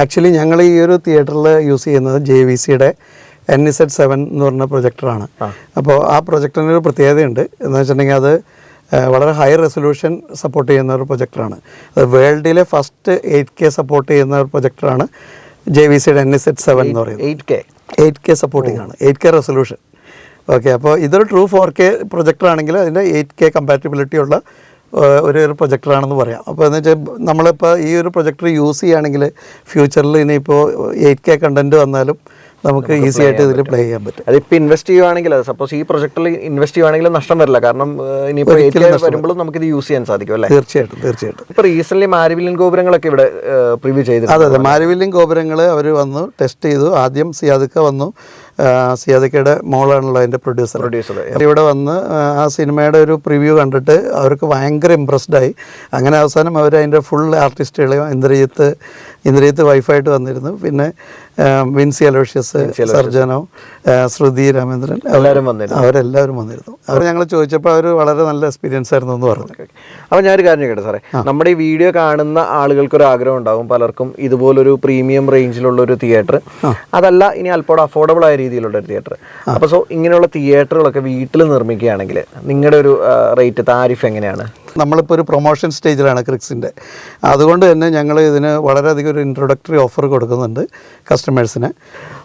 ആക്ച്വലി ഞങ്ങൾ ഈ ഒരു തിയേറ്ററിൽ യൂസ് ചെയ്യുന്നത് ജെ വി സിയുടെ എൻ ഇസെഡ് സെവൻ എന്ന് പറഞ്ഞ പ്രൊജക്ടറാണ് അപ്പോൾ ആ പ്രൊജക്ടറിന് ഒരു പ്രത്യേകതയുണ്ട്. എന്ന് വെച്ചിട്ടുണ്ടെങ്കിൽ അത് വളരെ ഹൈ റെസൊല്യൂഷൻ സപ്പോർട്ട് ചെയ്യുന്ന ഒരു പ്രൊജക്ടറാണ് അത് വേൾഡിലെ ഫസ്റ്റ് എയ്റ്റ് കെ സപ്പോർട്ട് ചെയ്യുന്ന ഒരു പ്രൊജക്ടറാണ് ജെ വി സിയുടെ എൻ ഇസെഡ് സെവൻ എന്ന് പറയുന്നത്. Eight K eight K supporting ആണ് എയ്റ്റ് കെ റെസൊല്യൂഷൻ ഓക്കെ അപ്പോൾ ഇതൊരു ട്രൂ ഫോർ കെ പ്രൊജക്ടർ ആണെങ്കിൽ അതിന്റെ എയ്റ്റ് കെ കമ്പാറ്റബിലിറ്റി ഉള്ള ഒരു ഒരു പ്രൊജക്ടറാണെന്ന് പറയാം. അപ്പോൾ എന്ന് വെച്ചാൽ നമ്മളിപ്പോൾ ഈ ഒരു പ്രൊജക്ടർ യൂസ് ചെയ്യുകയാണെങ്കിൽ ഫ്യൂച്ചറിൽ ഇനിയിപ്പോൾ എയ്റ്റ് കെ കണ്ടന്റ് വന്നാലും നമുക്ക് ഈസി ആയിട്ട് ഇതിൽ പ്ലേ ചെയ്യാൻ പറ്റും. അതിപ്പോൾ ഇൻവെസ്റ്റ് ചെയ്യുവാണെങ്കിൽ സപ്പോസ് ഈ പ്രൊജക്ടറിൽ ഇൻവെസ്റ്റ് ചെയ്യുവാണെങ്കിൽ നഷ്ടം വരില്ല. കാരണം ഇനിയിപ്പോൾ വരുമ്പോഴും നമുക്കിത് യൂസ് ചെയ്യാൻ സാധിക്കും അല്ലേ? തീർച്ചയായിട്ടും തീർച്ചയായിട്ടും. ഇപ്പോൾ റീസെന്റ് മാരിവില്ലിൻ ഗോപുരങ്ങളൊക്കെ ഇവിടെ പ്രിവ്യൂ ചെയ്തു അതെ അതെ. മാരിവില്ലിൻ ഗോപുരങ്ങൾ അവർ വന്നു ടെസ്റ്റ് ചെയ്തു. ആദ്യം സിയാദിക്ക വന്നു. സിയാദിക്കയുടെ മോളാണല്ലോ അതിന്റെ പ്രൊഡ്യൂസർ. പ്രൊഡ്യൂസർ ഇവിടെ വന്ന് ആ, സിനിമയുടെ ഒരു പ്രിവ്യൂ കണ്ടിട്ട് അവർക്ക് ഭയങ്കര ഇമ്പ്രസ്ഡ് ആയി. അങ്ങനെ അവസാനം അവർ അതിന്റെ ഫുൾ ആർട്ടിസ്റ്റുകളെ ഇന്ദ്രജിത്ത് ഇന്ദ്രജിത്ത് വൈഫായിട്ട് വന്നിരുന്നു. പിന്നെ വിൻസി അലോഷ്യസ് സർജനോ ശ്രുതി രാമേന്ദ്രൻ എല്ലാവരും വന്നിരുന്നു. അവരെല്ലാവരും വന്നിരുന്നു. അവർ ഞങ്ങൾ ചോദിച്ചപ്പോൾ അവർ വളരെ നല്ല എക്സ്പീരിയൻസ് ആയിരുന്നു എന്ന് പറഞ്ഞു. അപ്പോൾ ഞാനൊരു കാര്യം കേട്ടോ സാറേ. നമ്മുടെ ഈ വീഡിയോ കാണുന്ന ആളുകൾക്ക് ഒരു ആഗ്രഹം ഉണ്ടാകും പലർക്കും ഇതുപോലൊരു പ്രീമിയം റേഞ്ചിലുള്ള ഒരു തിയേറ്റർ അതല്ല ഇനി അല്പോടെ അഫോർഡബിൾ ആയ രീതിയിലുള്ള ഒരു തിയേറ്റർ അപ്പോൾ സോ ഇങ്ങനെയുള്ള തിയേറ്ററുകളൊക്കെ വീട്ടിൽ നിർമ്മിക്കുകയാണെങ്കിൽ നിങ്ങളുടെ ഒരു റേറ്റ് താരിഫ് എങ്ങനെയാണ്? നമ്മളിപ്പോൾ ഒരു പ്രൊമോഷൻ സ്റ്റേജിലാണ് ക്രിക്സിന്റെ അതുകൊണ്ട് തന്നെ ഞങ്ങൾ ഇതിന് വളരെയധികം ഒരു ഇൻട്രൊഡക്ടറി ഓഫർ കൊടുക്കുന്നുണ്ട് കസ്റ്റമേഴ്സിന്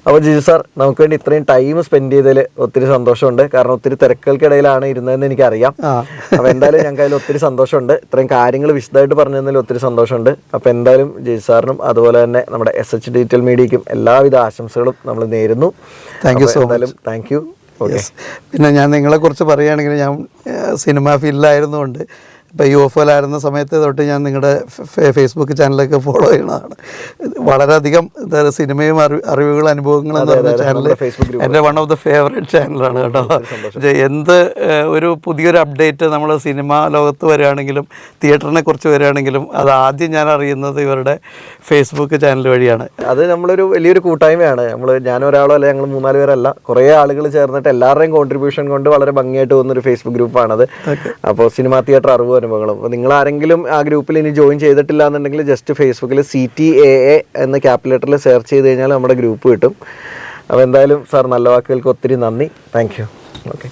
അപ്പോൾ ജിജു സാർ നമുക്ക് വേണ്ടി ഇത്രയും ടൈം സ്പെൻഡ് ചെയ്തതിൽ ഒത്തിരി സന്തോഷമുണ്ട്. കാരണം ഒത്തിരി തിരക്കുകൾക്കിടയിലാണ് ഇരുന്നതെന്ന് എനിക്കറിയാം. അപ്പോൾ എന്തായാലും ഞങ്ങൾക്ക് അതിൽ ഒത്തിരി സന്തോഷമുണ്ട്. ഇത്രയും കാര്യങ്ങൾ വിശദമായിട്ട് പറഞ്ഞു തന്നതിൽ ഒത്തിരി സന്തോഷമുണ്ട്. അപ്പോൾ എന്തായാലും ജിജു സാറിനും അതുപോലെ തന്നെ നമ്മുടെ എസ് എച്ച് ഡിജിറ്റൽ മീഡിയയ്ക്കും എല്ലാവിധ ആശംസകളും നമ്മൾ നേരുന്നു. താങ്ക് യു സോ എന്തായാലും താങ്ക് യു. പിന്നെ ഞാൻ നിങ്ങളെക്കുറിച്ച് പറയുകയാണെങ്കിൽ ഞാൻ സിനിമ ഫീൽഡിലായിരുന്നുകൊണ്ട് ഇപ്പോൾ യു എഫ് എല്ലായിരുന്ന സമയത്ത് തൊട്ട് ഞാൻ നിങ്ങളുടെ ഫേസ്ബുക്ക് ചാനലൊക്കെ ഫോളോ ചെയ്യുന്നതാണ്. വളരെയധികം സിനിമയും അറി അറിവുകളും അനുഭവങ്ങളും എന്ന് പറഞ്ഞ ചാനൽ എന്റെ വൺ ഓഫ് ദ ഫേവറേറ്റ് ചാനലാണ് കേട്ടോ. എന്ത് ഒരു പുതിയൊരു അപ്ഡേറ്റ് നമ്മൾ സിനിമ ലോകത്ത് വരികയാണെങ്കിലും തിയേറ്ററിനെ കുറിച്ച് വരികയാണെങ്കിലും അത് ആദ്യം ഞാൻ അറിയുന്നത് ഇവരുടെ ഫേസ്ബുക്ക് ചാനൽ വഴിയാണ്. അത് നമ്മളൊരു വലിയൊരു കൂട്ടായ്മയാണ്. നമ്മൾ ഞാനൊരാളോ അല്ല ഞങ്ങൾ മൂന്നാൽ പേരല്ല. കുറേ ആളുകൾ ചേർന്നിട്ട് എല്ലാവരുടെയും കോൺട്രിബ്യൂഷൻ കൊണ്ട് വളരെ ഭംഗിയായിട്ട് പോകുന്ന ഒരു ഫേസ്ബുക്ക് ഗ്രൂപ്പാണത് അപ്പോൾ സിനിമ തിയേറ്റർ അറിവ് അനുഭവങ്ങളും. അപ്പോൾ നിങ്ങൾ ആരെങ്കിലും ആ ഗ്രൂപ്പിൽ ഇനി ജോയിൻ ചെയ്തിട്ടില്ല എന്നുണ്ടെങ്കിൽ ജസ്റ്റ് ഫേസ്ബുക്കിൽ സി ടി എ എ എന്ന ക്യാപിലേറ്ററിൽ സെർച്ച് ചെയ്ത് കഴിഞ്ഞാൽ നമ്മുടെ ഗ്രൂപ്പ് കിട്ടും. അപ്പോൾ എന്തായാലും സാർ നല്ല വാക്കുകൾക്ക് ഒത്തിരി നന്ദി. താങ്ക് യു ഓക്കെ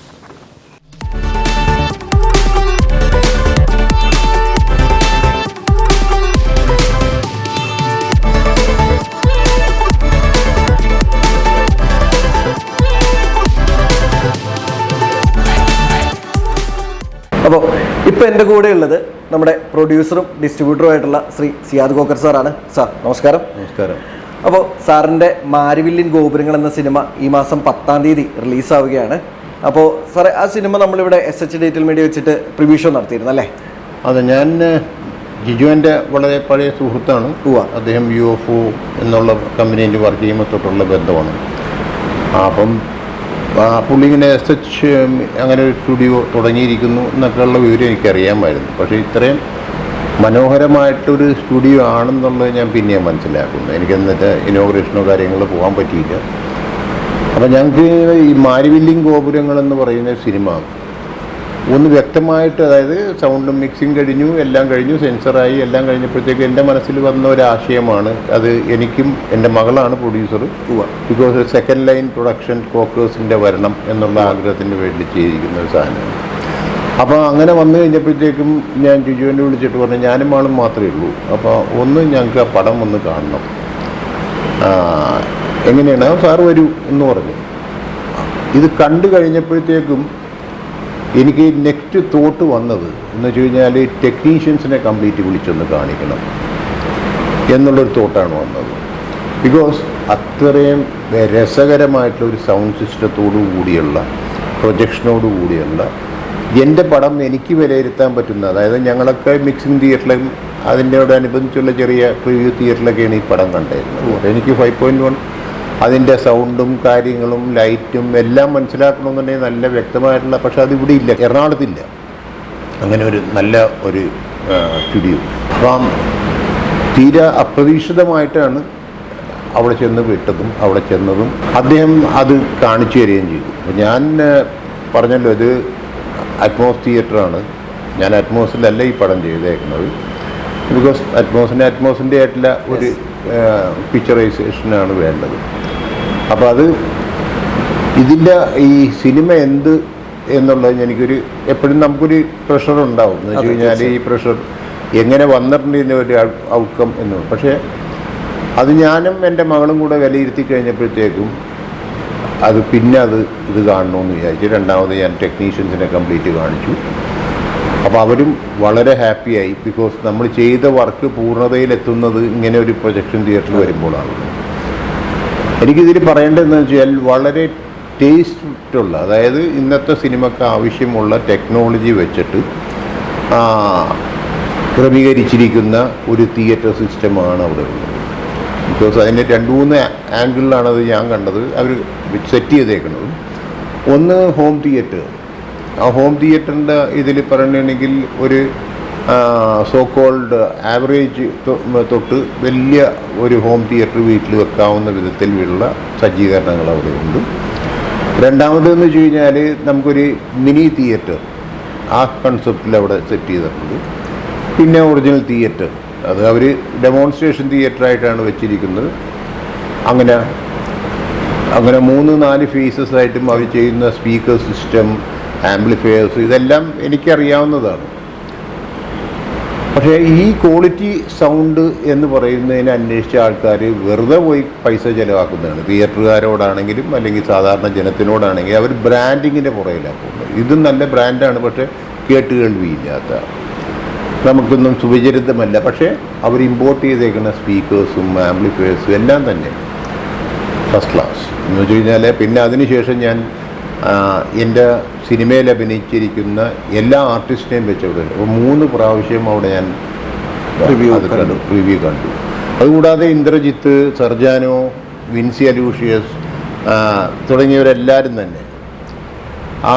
അപ്പോൾ ഇപ്പോൾ എന്റെ കൂടെ ഉള്ളത് നമ്മുടെ പ്രൊഡ്യൂസറും ഡിസ്ട്രിബ്യൂട്ടറും ആയിട്ടുള്ള ശ്രീ സിയാദ് കോക്കർ സാറാണ് സാർ നമസ്കാരം. നമസ്കാരം. അപ്പോൾ സാറിന്റെ മാരിവില്ലിൻ ഗോപുരങ്ങൾ എന്ന സിനിമ ഈ മാസം പത്താം തീയതി റിലീസാവുകയാണ് അപ്പോൾ സാറേ ആ സിനിമ നമ്മളിവിടെ എസ് എച്ച് ഡേറ്റിൽ മീഡിയ വെച്ചിട്ട് പ്രിവ്യൂ ഷോ നടത്തിയിരുന്നു അല്ലേ? അതെ ഞാൻ ജിജുവിന്റെ വളരെ പഴയ സുഹൃത്താണ്. അദ്ദേഹം യു എഫ് ഒ എന്നുള്ള കമ്പനിയിൽ വർക്ക് ചെയ്യുമ്പോൾ തൊട്ടുള്ള ബന്ധമാണ്. അപ്പം പുള്ളി ഇങ്ങനെ എസ് എച്ച് അങ്ങനെ ഒരു സ്റ്റുഡിയോ തുടങ്ങിയിരിക്കുന്നു എന്നൊക്കെയുള്ള വിവരം എനിക്കറിയാമായിരുന്നു. പക്ഷേ ഇത്രയും മനോഹരമായിട്ടൊരു സ്റ്റുഡിയോ ആണെന്നുള്ളത് ഞാൻ പിന്നെയും മനസ്സിലാക്കുന്നു. എനിക്ക് എന്നിട്ട് ഇനോഗ്രേഷനോ കാര്യങ്ങളോ പോകാൻ പറ്റിയില്ല. അപ്പം ഞങ്ങൾക്ക് ഈ മാരിവില്ലിങ് ഗോപുരങ്ങൾ എന്ന് പറയുന്ന സിനിമ ഒന്ന് വ്യക്തമായിട്ട് അതായത് സൗണ്ടും മിക്സിങ് കഴിഞ്ഞു എല്ലാം കഴിഞ്ഞു സെൻസറായി എല്ലാം കഴിഞ്ഞപ്പോഴത്തേക്ക് എന്റെ മനസ്സിൽ വന്ന ഒരു ആശയമാണ് അത് എനിക്കും എന്റെ മകളാണ് producer because second line production കോക്കേഴ്സിന്റെ വരണം എന്നുള്ള ആഗ്രഹത്തിന് വേണ്ടി ചെയ്തിരിക്കുന്ന ഒരു സാധനമാണ്. അപ്പോൾ അങ്ങനെ വന്നു കഴിഞ്ഞപ്പോഴത്തേക്കും ഞാൻ ജിജുവിനെ വിളിച്ചിട്ട് പറഞ്ഞു ഞാനും ആളും മാത്രമേ ഉള്ളൂ. അപ്പോൾ ഒന്ന് ഞങ്ങൾക്ക് ആ പടം ഒന്ന് കാണണം. എങ്ങനെയാണ്? സാർ വരൂ എന്ന് പറഞ്ഞു. ഇത് കണ്ടു കഴിഞ്ഞപ്പോഴത്തേക്കും എനിക്ക് നെക്സ്റ്റ് തോട്ട് വന്നത് എന്ന് വെച്ച് കഴിഞ്ഞാൽ ടെക്നീഷ്യൻസിനെ കംപ്ലീറ്റ് വിളിച്ചൊന്ന് കാണിക്കണം എന്നുള്ളൊരു തോട്ടാണ് വന്നത്. ബിക്കോസ് അത്രയും രസകരമായിട്ടുള്ള ഒരു സൗണ്ട് സിസ്റ്റത്തോടു കൂടിയുള്ള പ്രൊജക്ഷനോട് കൂടിയുള്ള എന്റെ പടം എനിക്ക് വിലയിരുത്താൻ പറ്റുന്ന അതായത് ഞങ്ങളൊക്കെ മിക്സിംഗ് തിയേറ്ററിലും അതിനോടനുബന്ധിച്ചുള്ള ചെറിയ പ്രിവ്യൂ തിയേറ്ററിലൊക്കെയാണ് ഈ പടം കണ്ടിരുന്നത് എനിക്ക് ഫൈവ് പോയിന്റ് വൺ അതിന്റെ സൗണ്ടും കാര്യങ്ങളും ലൈറ്റും എല്ലാം മനസ്സിലാക്കണമെന്നുണ്ടെങ്കിൽ നല്ല വ്യക്തമായിട്ടുള്ള പക്ഷെ ഇവിടെ ഇല്ല എറണാകുളത്തില്ല. അങ്ങനെ ഒരു നല്ല ഒരു സ്റ്റുഡിയോ അപ്പം തീരെ അപ്രതീക്ഷിതമായിട്ടാണ് അവിടെ ചെന്ന് വിട്ടതും അവിടെ ചെന്നതും. അദ്ദേഹം അത് കാണിച്ചു തരികയും ചെയ്തു. അപ്പം ഞാൻ പറഞ്ഞല്ലോ ഇത് അറ്റ്മോസ് തിയേറ്ററാണ്. ഞാൻ അറ്റ്മോസിലല്ല ഈ പടം ചെയ്തേക്കുന്നത്. ബിക്കോസ് അറ്റ്മോസിന്റെ അറ്റ്മോസിന്റെ ആയിട്ടുള്ള ഒരു പിക്ചറൈസേഷനാണ് വേണ്ടത്. അപ്പോൾ അത് ഇതിന്റെ ഈ സിനിമ എന്ത് എന്നുള്ളത് എനിക്കൊരു എപ്പോഴും നമുക്കൊരു പ്രഷർ ഉണ്ടാവും. എന്ന് വെച്ച് കഴിഞ്ഞാൽ ഈ പ്രഷർ എങ്ങനെ വന്നിട്ടുണ്ട് ഒരു ഔട്ട്കം എന്ന് പക്ഷേ അത് ഞാനും എന്റെ മകളും കൂടെ വിലയിരുത്തി കഴിഞ്ഞപ്പോഴത്തേക്കും അത് പിന്നെ അത് ഇത് കാണണമെന്ന് വിചാരിച്ചു രണ്ടാമത് ഞാൻ ടെക്നീഷ്യൻസിനെ കംപ്ലീറ്റ് കാണിച്ചു. അപ്പോൾ അവരും വളരെ ഹാപ്പിയായി ബിക്കോസ് നമ്മൾ ചെയ്ത വർക്ക് പൂർണതയിലെത്തുന്നത് ഇങ്ങനെ ഒരു പ്രൊജക്ഷൻ തിയേറ്ററിൽ വരുമ്പോഴാണ്. എനിക്കിതിൽ പറയേണ്ടതെന്ന് വെച്ചാൽ വളരെ ടേസ്റ്റുള്ള അതായത് ഇന്നത്തെ സിനിമക്ക് ആവശ്യമുള്ള ടെക്നോളജി വെച്ചിട്ട് ക്രമീകരിച്ചിരിക്കുന്ന ഒരു തിയേറ്റർ സിസ്റ്റമാണ് അവിടെ ഉള്ളത്. ബിക്കോസ് അതിന്റെ രണ്ട് മൂന്ന് ആംഗിളിലാണത് ഞാൻ കണ്ടത്. അവർ സെറ്റ് ചെയ്തേക്കുന്നത്. ഒന്ന് ഹോം തിയേറ്റർ ആ ഹോം തിയേറ്ററിന്റെ ഇതിൽ പറയണമെങ്കിൽ ഒരു സോ കോൾഡ് ആവറേജ് തൊട്ട് വലിയ ഒരു ഹോം തിയേറ്റർ വീട്ടിൽ വെക്കാവുന്ന വിധത്തിലുള്ള സജ്ജീകരണങ്ങൾ അവിടെ ഉണ്ട്. രണ്ടാമതെന്ന് വെച്ച് കഴിഞ്ഞാൽ നമുക്കൊരു മിനി തിയേറ്റർ ആ കൺസെപ്റ്റിൽ അവിടെ സെറ്റ് ചെയ്തിട്ടുണ്ട്. പിന്നെ ഒറിജിനൽ തിയേറ്റർ അത് അവർ ഡെമോൺസ്ട്രേഷൻ തിയേറ്ററായിട്ടാണ് വെച്ചിരിക്കുന്നത്. അങ്ങനെ അങ്ങനെ മൂന്ന് നാല് ഫേസസ് ആയിട്ടും അവർ ചെയ്യുന്ന സ്പീക്കർ സിസ്റ്റം ആംപ്ലിഫയേഴ്സ് ഇതെല്ലാം എനിക്കറിയാവുന്നതാണ്. പക്ഷേ ഈ ക്വാളിറ്റി സൗണ്ട് എന്ന് പറയുന്നതിനെ അന്വേഷിച്ച ആൾക്കാർ വെറുതെ പോയി പൈസ ചിലവാക്കുന്നതാണ്. തിയേറ്ററുകാരോടാണെങ്കിലും അല്ലെങ്കിൽ സാധാരണ ജനത്തിനോടാണെങ്കിലും അവർ ബ്രാൻഡിങ്ങിന്റെ പുറകിലാണ് പോകുന്നത്. ഇതും നല്ല ബ്രാൻഡാണ് പക്ഷേ കേട്ട് കേൾവിയില്ലാത്ത നമുക്കൊന്നും സുപരിചിതമല്ല പക്ഷേ അവർ ഇമ്പോർട്ട് ചെയ്തേക്കുന്ന സ്പീക്കേഴ്സും ആംപ്ലിഫയേഴ്സും എല്ലാം തന്നെ ഫസ്റ്റ് ക്ലാസ് എന്ന് വെച്ച് കഴിഞ്ഞാൽ പിന്നെ അതിനുശേഷം ഞാൻ എന്റെ സിനിമയിൽ അഭിനയിച്ചിരിക്കുന്ന എല്ലാ ആർട്ടിസ്റ്റിനെയും വെച്ച് അവിടെ അപ്പോൾ മൂന്ന് പ്രാവശ്യം അവിടെ ഞാൻ റിവ്യൂ കണ്ടു റിവ്യൂ കണ്ടു. അതുകൂടാതെ ഇന്ദ്രജിത്ത് സർജാനോ വിൻസി അലൂഷ്യസ് തുടങ്ങിയവരെല്ലാവരും തന്നെ. ആ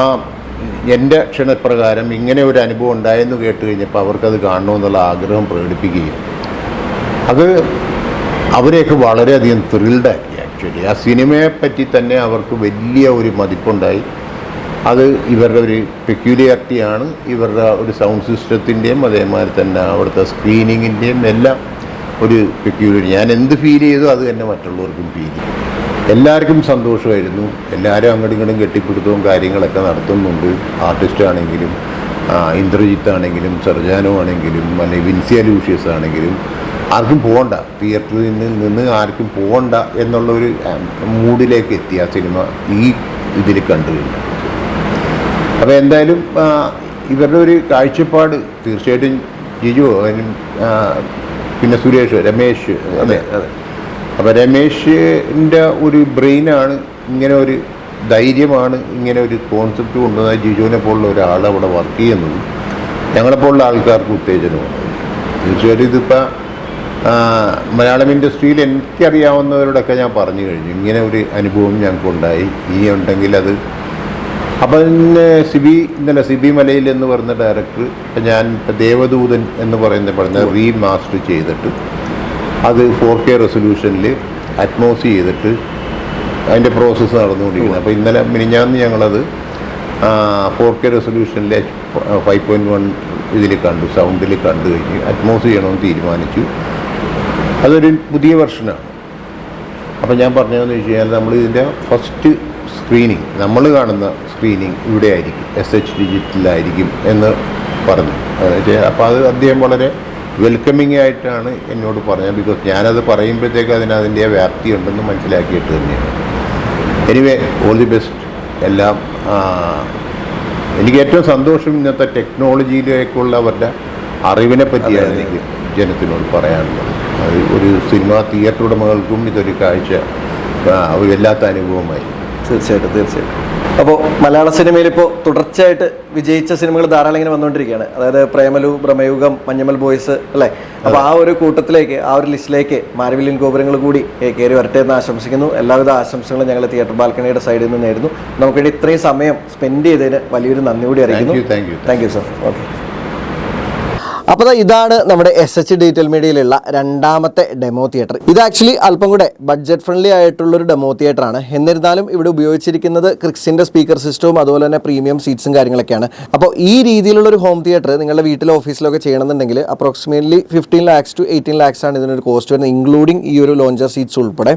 എന്റെ ക്ഷണപ്രകാരം ഇങ്ങനെ ഒരു അനുഭവം ഉണ്ടായെന്ന് കേട്ട് കഴിഞ്ഞപ്പോൾ അവർക്കത് കാണണമെന്നുള്ള ആഗ്രഹം പ്രകടിപ്പിക്കുകയും. അത് അവരെയൊക്കെ വളരെയധികം ത്രിൽഡാക്കി ആക്ച്വലി ആ സിനിമയെ പറ്റി തന്നെ അവർക്ക് വലിയ ഒരു മതിപ്പുണ്ടായി. അത് ഇവരുടെ ഒരു പെക്യൂലിയാരിറ്റിയാണ് ഇവരുടെ ഒരു സൗണ്ട് സിസ്റ്റത്തിന്റെയും അതേമാതിരി തന്നെ അവിടുത്തെ സ്ക്രീനിങ്ങിന്റെയും എല്ലാം ഒരു പെക്യുലർ ഞാൻ എന്ത് ഫീൽ ചെയ്തു അത് തന്നെ മറ്റുള്ളവർക്കും ഫീൽ ചെയ്തു. എല്ലാവർക്കും സന്തോഷമായിരുന്നു. എല്ലാവരും അങ്ങോട്ടും ഇങ്ങോട്ടും കെട്ടിപ്പിടുത്തവും കാര്യങ്ങളൊക്കെ നടത്തുന്നുണ്ട്. ആർട്ടിസ്റ്റ് ആണെങ്കിലും ഇന്ദ്രജിത്ത് ആണെങ്കിലും സർജാനോ ആണെങ്കിലും അല്ലെങ്കിൽ വിൻസിയ ലൂഷ്യസ് ആണെങ്കിലും ആർക്കും പോകണ്ട തിയേറ്ററിൽ നിന്ന് നിന്ന് ആർക്കും പോകണ്ട എന്നുള്ള ഒരു ആ, മൂഡിലേക്ക് എത്തി ആ സിനിമ ഈ ഇതിൽ കണ്ടു കഴിഞ്ഞു. അപ്പോൾ എന്തായാലും ഇവരുടെ ഒരു കാഴ്ചപ്പാട് തീർച്ചയായിട്ടും ജിജു പിന്നെ സുരേഷ് രമേശ് അതെ അതെ അപ്പോൾ രമേശിന്റെ ഒരു ബ്രെയിനാണ് ഇങ്ങനെ ഒരു ധൈര്യമാണ് ഇങ്ങനെ ഒരു കോൺസെപ്റ്റ് കൊണ്ടുവന്ന ജിജുവിനെ പോലുള്ള ഒരാൾ അവിടെ വർക്ക് ചെയ്യുന്നത്. ഞങ്ങളെപ്പോലുള്ള ആൾക്കാർക്ക് ഉത്തേജനമാണ്. തീർച്ചയായിട്ടും ഇതിപ്പോൾ മലയാളം ഇൻഡസ്ട്രിയിൽ എനിക്കറിയാവുന്നവരോടൊക്കെ ഞാൻ പറഞ്ഞു കഴിഞ്ഞു. ഇങ്ങനെ ഒരു അനുഭവം ഞങ്ങൾക്കുണ്ടായി. ഈ ഉണ്ടെങ്കിൽ അത് അപ്പം പിന്നെ സിബി ഇന്നലെ സിബി മലയിൽ എന്ന് പറയുന്ന ഡയറക്ടർ ഞാൻ ദേവദൂതൻ എന്ന് പറയുന്ന പറഞ്ഞ റീമാസ്റ്റർ ചെയ്തിട്ട് അത് ഫോർ കെ റെസൊല്യൂഷനിൽ അറ്റ്മോസ് ചെയ്തിട്ട് അതിന്റെ പ്രോസസ്സ് നടന്നുകൊണ്ടിരിക്കുന്നത് അപ്പോൾ ഇന്നലെ മിനിഞ്ഞാന്ന് ഞങ്ങളത് ഫോർ കെ റെസൊല്യൂഷനിലെ ഫൈവ് പോയിന്റ് വൺ ഇതിൽ കണ്ടു സൗണ്ടിൽ കണ്ടു കഴിഞ്ഞ് അറ്റ്മോസ് ചെയ്യണമെന്ന് തീരുമാനിച്ചു. അതൊരു പുതിയ വെർഷനാണ്. അപ്പം ഞാൻ പറഞ്ഞതെന്ന് വെച്ച് കഴിഞ്ഞാൽ നമ്മൾ ഇതിന്റെ ഫസ്റ്റ് സ്ക്രീനിങ് നമ്മൾ കാണുന്ന സ്ക്രീനിങ് ഇവിടെ ആയിരിക്കും എസ് എച്ച് ഡിജിറ്റലായിരിക്കും എന്ന് പറഞ്ഞു. അപ്പോൾ അത് അദ്ദേഹം വളരെ വെൽക്കമിങ് ആയിട്ടാണ് എന്നോട് പറഞ്ഞത്. ബിക്കോസ് ഞാനത് പറയുമ്പോഴത്തേക്ക് അതിന് അതിന്റെ വ്യാപ്തി ഉണ്ടെന്ന് മനസ്സിലാക്കിയിട്ട് തന്നെയാണ്. എനിവേ ഓൾ ദി ബെസ്റ്റ് എല്ലാം എനിക്ക് ഏറ്റവും സന്തോഷം ഇന്നത്തെ ടെക്നോളജിയിലേക്കുള്ള അവരുടെ അറിവിനെ പറ്റിയാണ് എനിക്ക് ജനത്തിനോട് പറയാനുള്ളത്. ഒരു സിനിമാ തിയേറ്റർ ഉടമകൾക്കും ഇതൊരു കാഴ്ച വല്ലാത്ത അനുഭവമായി. തീർച്ചയായിട്ടും തീർച്ചയായിട്ടും. അപ്പോൾ മലയാള സിനിമയിൽ ഇപ്പോൾ തുടർച്ചയായിട്ട് വിജയിച്ച സിനിമകൾ ധാരാളം ഇങ്ങനെ വന്നുകൊണ്ടിരിക്കുകയാണ്. അതായത് പ്രേമലു ബ്രഹ്മയുഗം മഞ്ഞമ്മൽ ബോയ്സ് അല്ലേ? അപ്പോൾ ആ ഒരു കൂട്ടത്തിലേക്ക് ആ ഒരു ലിസ്റ്റിലേക്ക് മാരവില്യൻ ഗോപുരങ്ങൾ കൂടി കയറി വരട്ടെ എന്ന് ആശംസിക്കുന്നു. എല്ലാവിധ ആശംസകളും ഞങ്ങൾ തിയേറ്റർ ബാൽക്കണിയുടെ സൈഡിൽ നിന്ന് നേരുന്നു. നമുക്കിവിടെ ഇത്രയും സമയം സ്പെൻഡ് ചെയ്തതിന് വലിയൊരു നന്ദി കൂടി അറിയിക്കുന്നു. താങ്ക് യു സർ ഓക്കെ അപ്പോൾ ഇതാണ് നമ്മുടെ എസ് എച്ച് ഡിജിറ്റൽ മീഡിയയിലുള്ള രണ്ടാമത്തെ ഡെമോ തിയേറ്റർ ഇത് ആക്ച്വലി അല്പം കൂടെ ബഡ്ജറ്റ് ഫ്രണ്ട്ലി ആയിട്ടുള്ള ഒരു ഡെമോ തിയേറ്റർ ആണ്. എന്നിരുന്നാലും ഇവിടെ ഉപയോഗിച്ചിരിക്കുന്നത് ക്രിക്സിന്റെ സ്പീക്കർ സിസ്റ്റവും അതുപോലെ തന്നെ പ്രീമിയം സീറ്റ്സും കാര്യങ്ങളൊക്കെയാണ്. അപ്പോൾ ഈ രീതിയിലുള്ള ഒരു ഹോം തിയേറ്റർ നിങ്ങളുടെ വീട്ടിലോ ഓഫീസിലൊക്കെ ചെയ്യണമെന്നുണ്ടെങ്കിൽ approximately fifteen lakhs to eighteen lakhs ആണ് ഇതിനൊരു കോസ്റ്റ് വരുന്നത് ഇൻക്ലൂഡിങ് ഈ ഒരു ലോഞ്ചർ സീറ്റ്സ് ഉൾപ്പെടെ.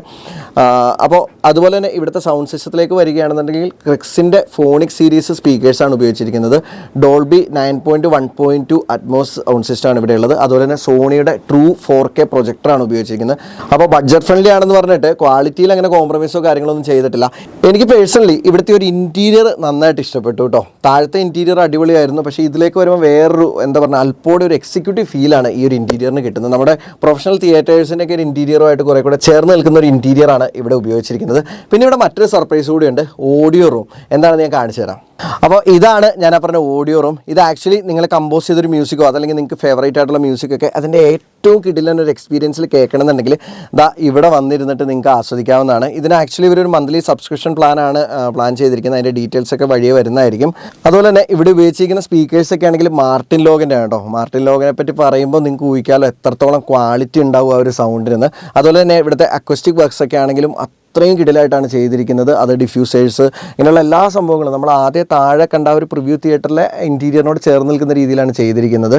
അപ്പോൾ അതുപോലെ തന്നെ ഇവിടുത്തെ സൗണ്ട് സിസ്റ്റത്തിലേക്ക് വരികയാണെന്നുണ്ടെങ്കിൽ ക്രിക്സിന്റെ ഫോണിക് സീരീസ് സ്പീക്കേഴ്സാണ് ഉപയോഗിച്ചിരിക്കുന്നത്. Dolby nine point one point two Atmos sound system ആണ് ഇവിടെ ഉള്ളത് അതുപോലെ തന്നെ സോണിയുടെ ട്രൂ ഫോർ കെ പ്രൊജക്ടറാണ് ഉപയോഗിച്ചിരിക്കുന്നത്. അപ്പോൾ ബഡ്ജറ്റ് ഫ്രണ്ട്ലി ആണെന്ന് പറഞ്ഞിട്ട് ക്വാളിറ്റിയിൽ അങ്ങനെ കോംപ്രമൈസോ കാര്യങ്ങളൊന്നും ചെയ്തിട്ടില്ല. എനിക്ക് പേഴ്സണലി ഇവിടുത്തെ ഒരു ഇന്റീരിയർ നന്നായിട്ട് ഇഷ്ടപ്പെട്ടു കേട്ടോ താഴത്തെ ഇന്റീരിയർ അടിപൊളിയായിരുന്നു. പക്ഷേ ഇതിലേക്ക് വരുമ്പോൾ വേറൊരു എന്താ പറയുക അല്പോടെ ഒരു എക്സിക്യൂട്ടീവ് ഫീലാണ് ഈ ഒരു ഇന്റീരിയറിന് കിട്ടുന്നത്. നമ്മുടെ പ്രൊഫഷണൽ തിയേറ്റേഴ്സിന്റെ ഒക്കെ ഒരു ഇന്റീരിയറുമായിട്ട് കുറേ കൂടെ ചേർന്ന് നിൽക്കുന്ന ഒരു ഇന്റീരിയറാണ് ഇവിടെ ഉപയോഗിച്ചിരിക്കുന്നത്. പിന്നെ ഇവിടെ മറ്റൊരു സർപ്രൈസ് കൂടിയുണ്ട് ഓഡിയോ റൂം എന്താണെന്ന് ഞാൻ കാണിച്ചു തരാം. അപ്പോൾ ഇതാണ് ഞാൻ പറഞ്ഞ ഓഡിയോ റൂം ഇത് ആക്ച്വലി നിങ്ങൾ കമ്പോസ് ചെയ്തൊരു മ്യൂസിക്കോ അതല്ലെങ്കിൽ നിങ്ങൾക്ക് ഫേവറേറ്റ് ആയിട്ടുള്ള മ്യൂസിക്കൊക്കെ അതിന്റെ ഏറ്റവും കിടിലൻ ഒരു എക്സ്പീരിയൻസിൽ കേൾക്കണമെന്നുണ്ടെങ്കിൽ ദാ ഇവിടെ വന്നിരുന്നിട്ട് നിങ്ങൾക്ക് ആസ്വദിക്കാവുന്നതാണ്. ഇതിന് ആക്ച്വലി ഇവരൊരു മന്ത്ലി സബ്സ്ക്രിപ്ഷൻ പ്ലാൻ ആണ് പ്ലാൻ ചെയ്തിരിക്കുന്നത്. അതിന്റെ ഡീറ്റെയിൽസ് ഒക്കെ വഴിയെ വരുന്നതായിരിക്കും. അതുപോലെ തന്നെ ഇവിടെ ഉപയോഗിച്ചിരിക്കുന്ന സ്പീക്കേഴ്സ് ഒക്കെ ആണെങ്കിൽ മാർട്ടിൻ ലോഗിന്റെ കേട്ടോ. മാർട്ടിൻ ലോഗിനെ പറ്റി പറയുമ്പോൾ നിങ്ങൾക്ക് ഊഹിക്കാമല്ലോ എത്രത്തോളം ക്വാളിറ്റി ഉണ്ടാവും ആ ഒരു സൗണ്ടിന് അതുപോലെ തന്നെ ഇവിടുത്തെ അക്വസ്റ്റിക് വർക്ക്സ് ഒക്കെ ആണെങ്കിലും അത്രയും കിടിലായിട്ടാണ് ചെയ്തിരിക്കുന്നത്. അത് ഡിഫ്യൂസേഴ്സ് ഇങ്ങനെയുള്ള എല്ലാ സംഭവങ്ങളും നമ്മൾ ആദ്യം താഴെ കണ്ട ഒരു പ്രിവ്യൂ തിയേറ്ററിലെ ഇന്റീരിയറിനോട് ചേർന്ന് നിൽക്കുന്ന രീതിയിലാണ് ചെയ്തിരിക്കുന്നത്.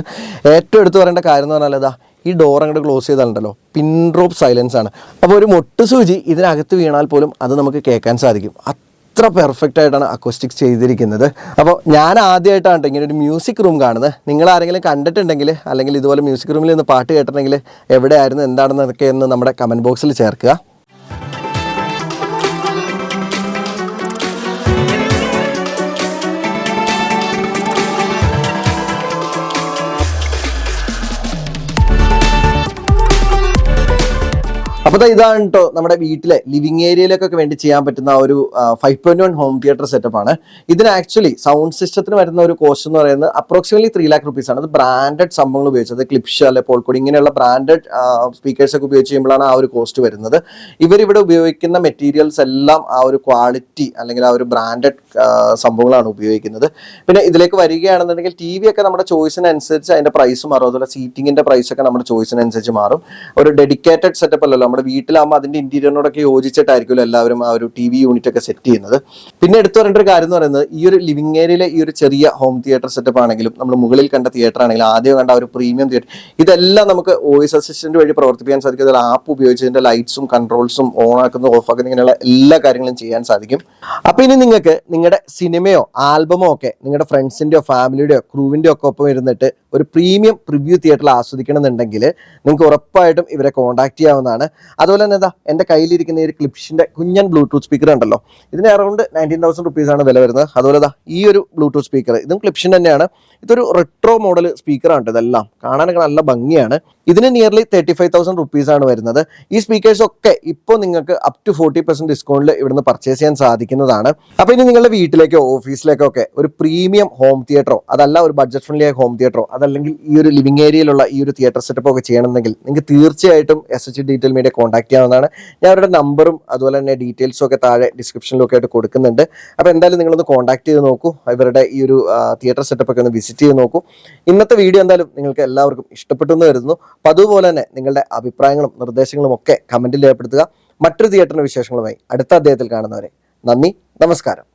ഏറ്റവും എടുത്തു പറയേണ്ട കാര്യം എന്ന് പറഞ്ഞാൽ ഇതാ ഈ ഡോർ അങ്ങോട്ട് ക്ലോസ് ചെയ്താലുണ്ടല്ലോ പിൻ ഡ്രോപ്പ് സൈലൻസ് ആണ്. അപ്പോൾ ഒരു മൊട്ട് സൂചി ഇതിനകത്ത് വീണാൽ പോലും അത് നമുക്ക് കേൾക്കാൻ സാധിക്കും. അത്ര പെർഫെക്റ്റ് ആയിട്ടാണ് അക്കോസ്റ്റിക്സ് ചെയ്തിരിക്കുന്നത്. അപ്പോൾ ഞാൻ ആദ്യമായിട്ടാണ് ട്ടോ ഇങ്ങനെ ഒരു മ്യൂസിക് റൂം കാണുന്നത്. നിങ്ങൾ ആരെങ്കിലും കണ്ടിട്ടുണ്ടെങ്കിൽ അല്ലെങ്കിൽ ഇതുപോലെ മ്യൂസിക് റൂമിൽ നിന്ന് പാട്ട് കേട്ടിട്ടുണ്ടെങ്കിൽ എവിടെയായിരുന്നു എന്താണെന്നൊക്കെ എന്ന് നമ്മുടെ കമന്റ് ബോക്സിൽ ചേർക്കുക. അപ്പോൾ ഇതാണ് കേട്ടോ നമ്മുടെ വീട്ടിലെ ലിവിങ് ഏരിയയിലേക്കൊക്കെ വേണ്ടി ചെയ്യാൻ പറ്റുന്ന ഒരു five point one home theatre setup ആണ്. ഇതിന് ആക്ച്വലി സൗണ്ട് സിസ്റ്റത്തിന് വരുന്ന ഒരു കോസ്റ്റ് എന്ന് പറയുന്നത് അപ്രോക്സിമേറ്റ്ലി ത്രീ ലാക്ക് റുപ്പീസ് ആണ്. അത് ബ്രാൻഡഡ് സംഭവങ്ങൾ ഉപയോഗിച്ചത്. ക്ലിപ്ഷ അല്ലെ പോൾക്കോടി ഇങ്ങനെയുള്ള ബ്രാൻഡഡ് സ്പീക്കേഴ്സ് ഒക്കെ ഉപയോഗിച്ച് ചെയ്യുമ്പോഴാണ് ആ ഒരു കോസ്റ്റ് വരുന്നത്. ഇവരിവിടെ ഉപയോഗിക്കുന്ന മെറ്റീരിയൽസ് എല്ലാം ആ ഒരു ക്വാളിറ്റി അല്ലെങ്കിൽ ആ ഒരു ബ്രാൻഡഡ് സംഭവങ്ങളാണ് ഉപയോഗിക്കുന്നത്. പിന്നെ ഇതിലേക്ക് വരികയാണെന്നുണ്ടെങ്കിൽ ടി വി ഒക്കെ നമ്മുടെ ചോയ്സിനനുസരിച്ച് അതിന്റെ പ്രൈസ് മാറും. അതുപോലെ സീറ്റിംഗിന്റെ പ്രൈസ് ഒക്കെ നമ്മുടെ ചോയ്സിനനുസരിച്ച് മാറും. ഒരു ഡെഡിക്കേറ്റഡ് സെറ്റപ്പ് അല്ലല്ലോ. നമ്മുടെ വീട്ടിലാകുമ്പോൾ അതിന്റെ ഇന്റീരിയറിനോടൊക്കെ യോജിച്ചിട്ടായിരിക്കുമല്ലോ എല്ലാവരും ആ ഒരു ടി വി യൂണിറ്റ് ഒക്കെ സെറ്റ് ചെയ്യുന്നത്. പിന്നെ എടുത്തു പറയേണ്ട ഒരു കാര്യം എന്ന് പറയുന്നത് ഈ ഒരു ലിവിംഗ് ഏരിയയിലെ ഈ ഒരു ചെറിയ ഹോം തിയേറ്റർ സെറ്റപ്പ് ആണെങ്കിലും നമ്മൾ മുകളിൽ കണ്ട തിയേറ്റർ ആണെങ്കിലും ആദ്യം കണ്ട ഒരു പ്രീമിയം തിയേറ്റർ ഇതെല്ലാം നമുക്ക് വോയിസ് അസിസ്റ്റന്റ് വഴി പ്രവർത്തിപ്പിക്കാൻ സാധിക്കും. അതിൽ ആപ്പ് ഉപയോഗിച്ച് ഇതിന്റെ ലൈറ്റ്സും കൺട്രോൾസും ഓൺ ആക്കുന്ന ഓഫ് ആക്കുന്ന ഇങ്ങനെയുള്ള എല്ലാ കാര്യങ്ങളും ചെയ്യാൻ സാധിക്കും. അപ്പൊ ഇനി നിങ്ങൾക്ക് നിങ്ങളുടെ സിനിമയോ ആൽബമോ ഒക്കെ നിങ്ങളുടെ ഫ്രണ്ട്സിന്റെയോ ഫാമിലിയുടെയോ ക്രൂവിന്റെയോ ഒക്കെ ഒപ്പം ഇരുന്നിട്ട് ഒരു പ്രീമിയം പ്രിവ്യൂ തിയേറ്ററിൽ ആസ്വദിക്കണമെന്നുണ്ടെങ്കിൽ നിങ്ങൾക്ക് ഉറപ്പായിട്ടും ഇവരെ കോൺടാക്ട് ചെയ്യാവുന്നതാണ്. അതുപോലെ തന്നെ എന്താ എന്റെ കയ്യിലിരിക്കുന്ന ഈ ക്ലിപ്ഷിന്റെ കുഞ്ഞൻ ബ്ലൂടൂത്ത് സ്പീക്കർ ഉണ്ടല്ലോ. ഇതിന് അറൗണ്ട് നയന്റീൻ തൗസൻഡ് റുപ്പീസ് ആണ് വില വരുന്നത്. അതുപോലെ ദാ ഈ ഒരു ബ്ലൂടൂത്ത് സ്പീക്കർ ഇതും ക്ലിപ്ഷൻ തന്നെയാണ്. ഇതൊരു റെട്രോ മോഡൽ സ്പീക്കറാണ് ഇതെല്ലാം. കാണാനൊക്കെ നല്ല ഭംഗിയാണ്. ഇതിന് nearly thirty five thousand rupees ആണ് വരുന്നത്. ഈ സ്പീക്കേഴ്സ് ഒക്കെ ഇപ്പോൾ നിങ്ങൾക്ക് അപ് ടു ഫോർട്ടി പെർസെന്റ് ഡിസ്കൗണ്ടിൽ ഇവിടുന്ന് പർച്ചേസ് ചെയ്യാൻ സാധിക്കുന്നതാണ്. അപ്പോൾ ഇനി നിങ്ങളുടെ വീട്ടിലേക്കോ ഓഫീസിലേക്കോ ഒക്കെ ഒരു പ്രീമിയം ഹോം തിയേറ്ററോ അതല്ല ഒരു ബഡ്ജറ്റ് ഫ്രണ്ട്ലി ആയ ഹോം തിയേറ്ററോ അതല്ലെങ്കിൽ ഈ ഒരു ലിവിംഗ് ഏരിയയിലുള്ള ഈ ഒരു തിയേറ്റർ സെറ്റപ്പ് ഒക്കെ ചെയ്യണമെന്നുണ്ടെങ്കിൽ നിങ്ങൾക്ക് തീർച്ചയായിട്ടും S H detail media contact ചെയ്യാവുന്നതാണ്. ഞാൻ അവരുടെ നമ്പറും അതുപോലെ തന്നെ ഡീറ്റെയിൽസും ഒക്കെ താഴെ ഡിസ്ക്രിപ്ഷനിലും ഒക്കെ ആയിട്ട് കൊടുക്കുന്നുണ്ട്. അപ്പോൾ എന്തായാലും നിങ്ങളൊന്ന് കോൺടാക്ട് ചെയ്ത് നോക്കൂ. ഇവരുടെ ഈ ഒരു തിയേറ്റർ സെറ്റപ്പ് ഒക്കെ ഒന്ന് വിസിറ്റ് ചെയ്ത് നോക്കൂ. ഇന്നത്തെ വീഡിയോ എന്തായാലും നിങ്ങൾക്ക് എല്ലാവർക്കും ഇഷ്ടപ്പെട്ടു എന്ന് കരുതുന്നു. അപ്പോൾ അതുപോലെ തന്നെ നിങ്ങളുടെ അഭിപ്രായങ്ങളും നിർദ്ദേശങ്ങളും ഒക്കെ കമന്റിൽ രേഖപ്പെടുത്തുക. മറ്റൊരു തിയേറ്ററിന് വിശേഷങ്ങളുമായി അടുത്ത അദ്ദേഹത്തിൽ കാണുന്നവരെ. നന്ദി നമസ്കാരം.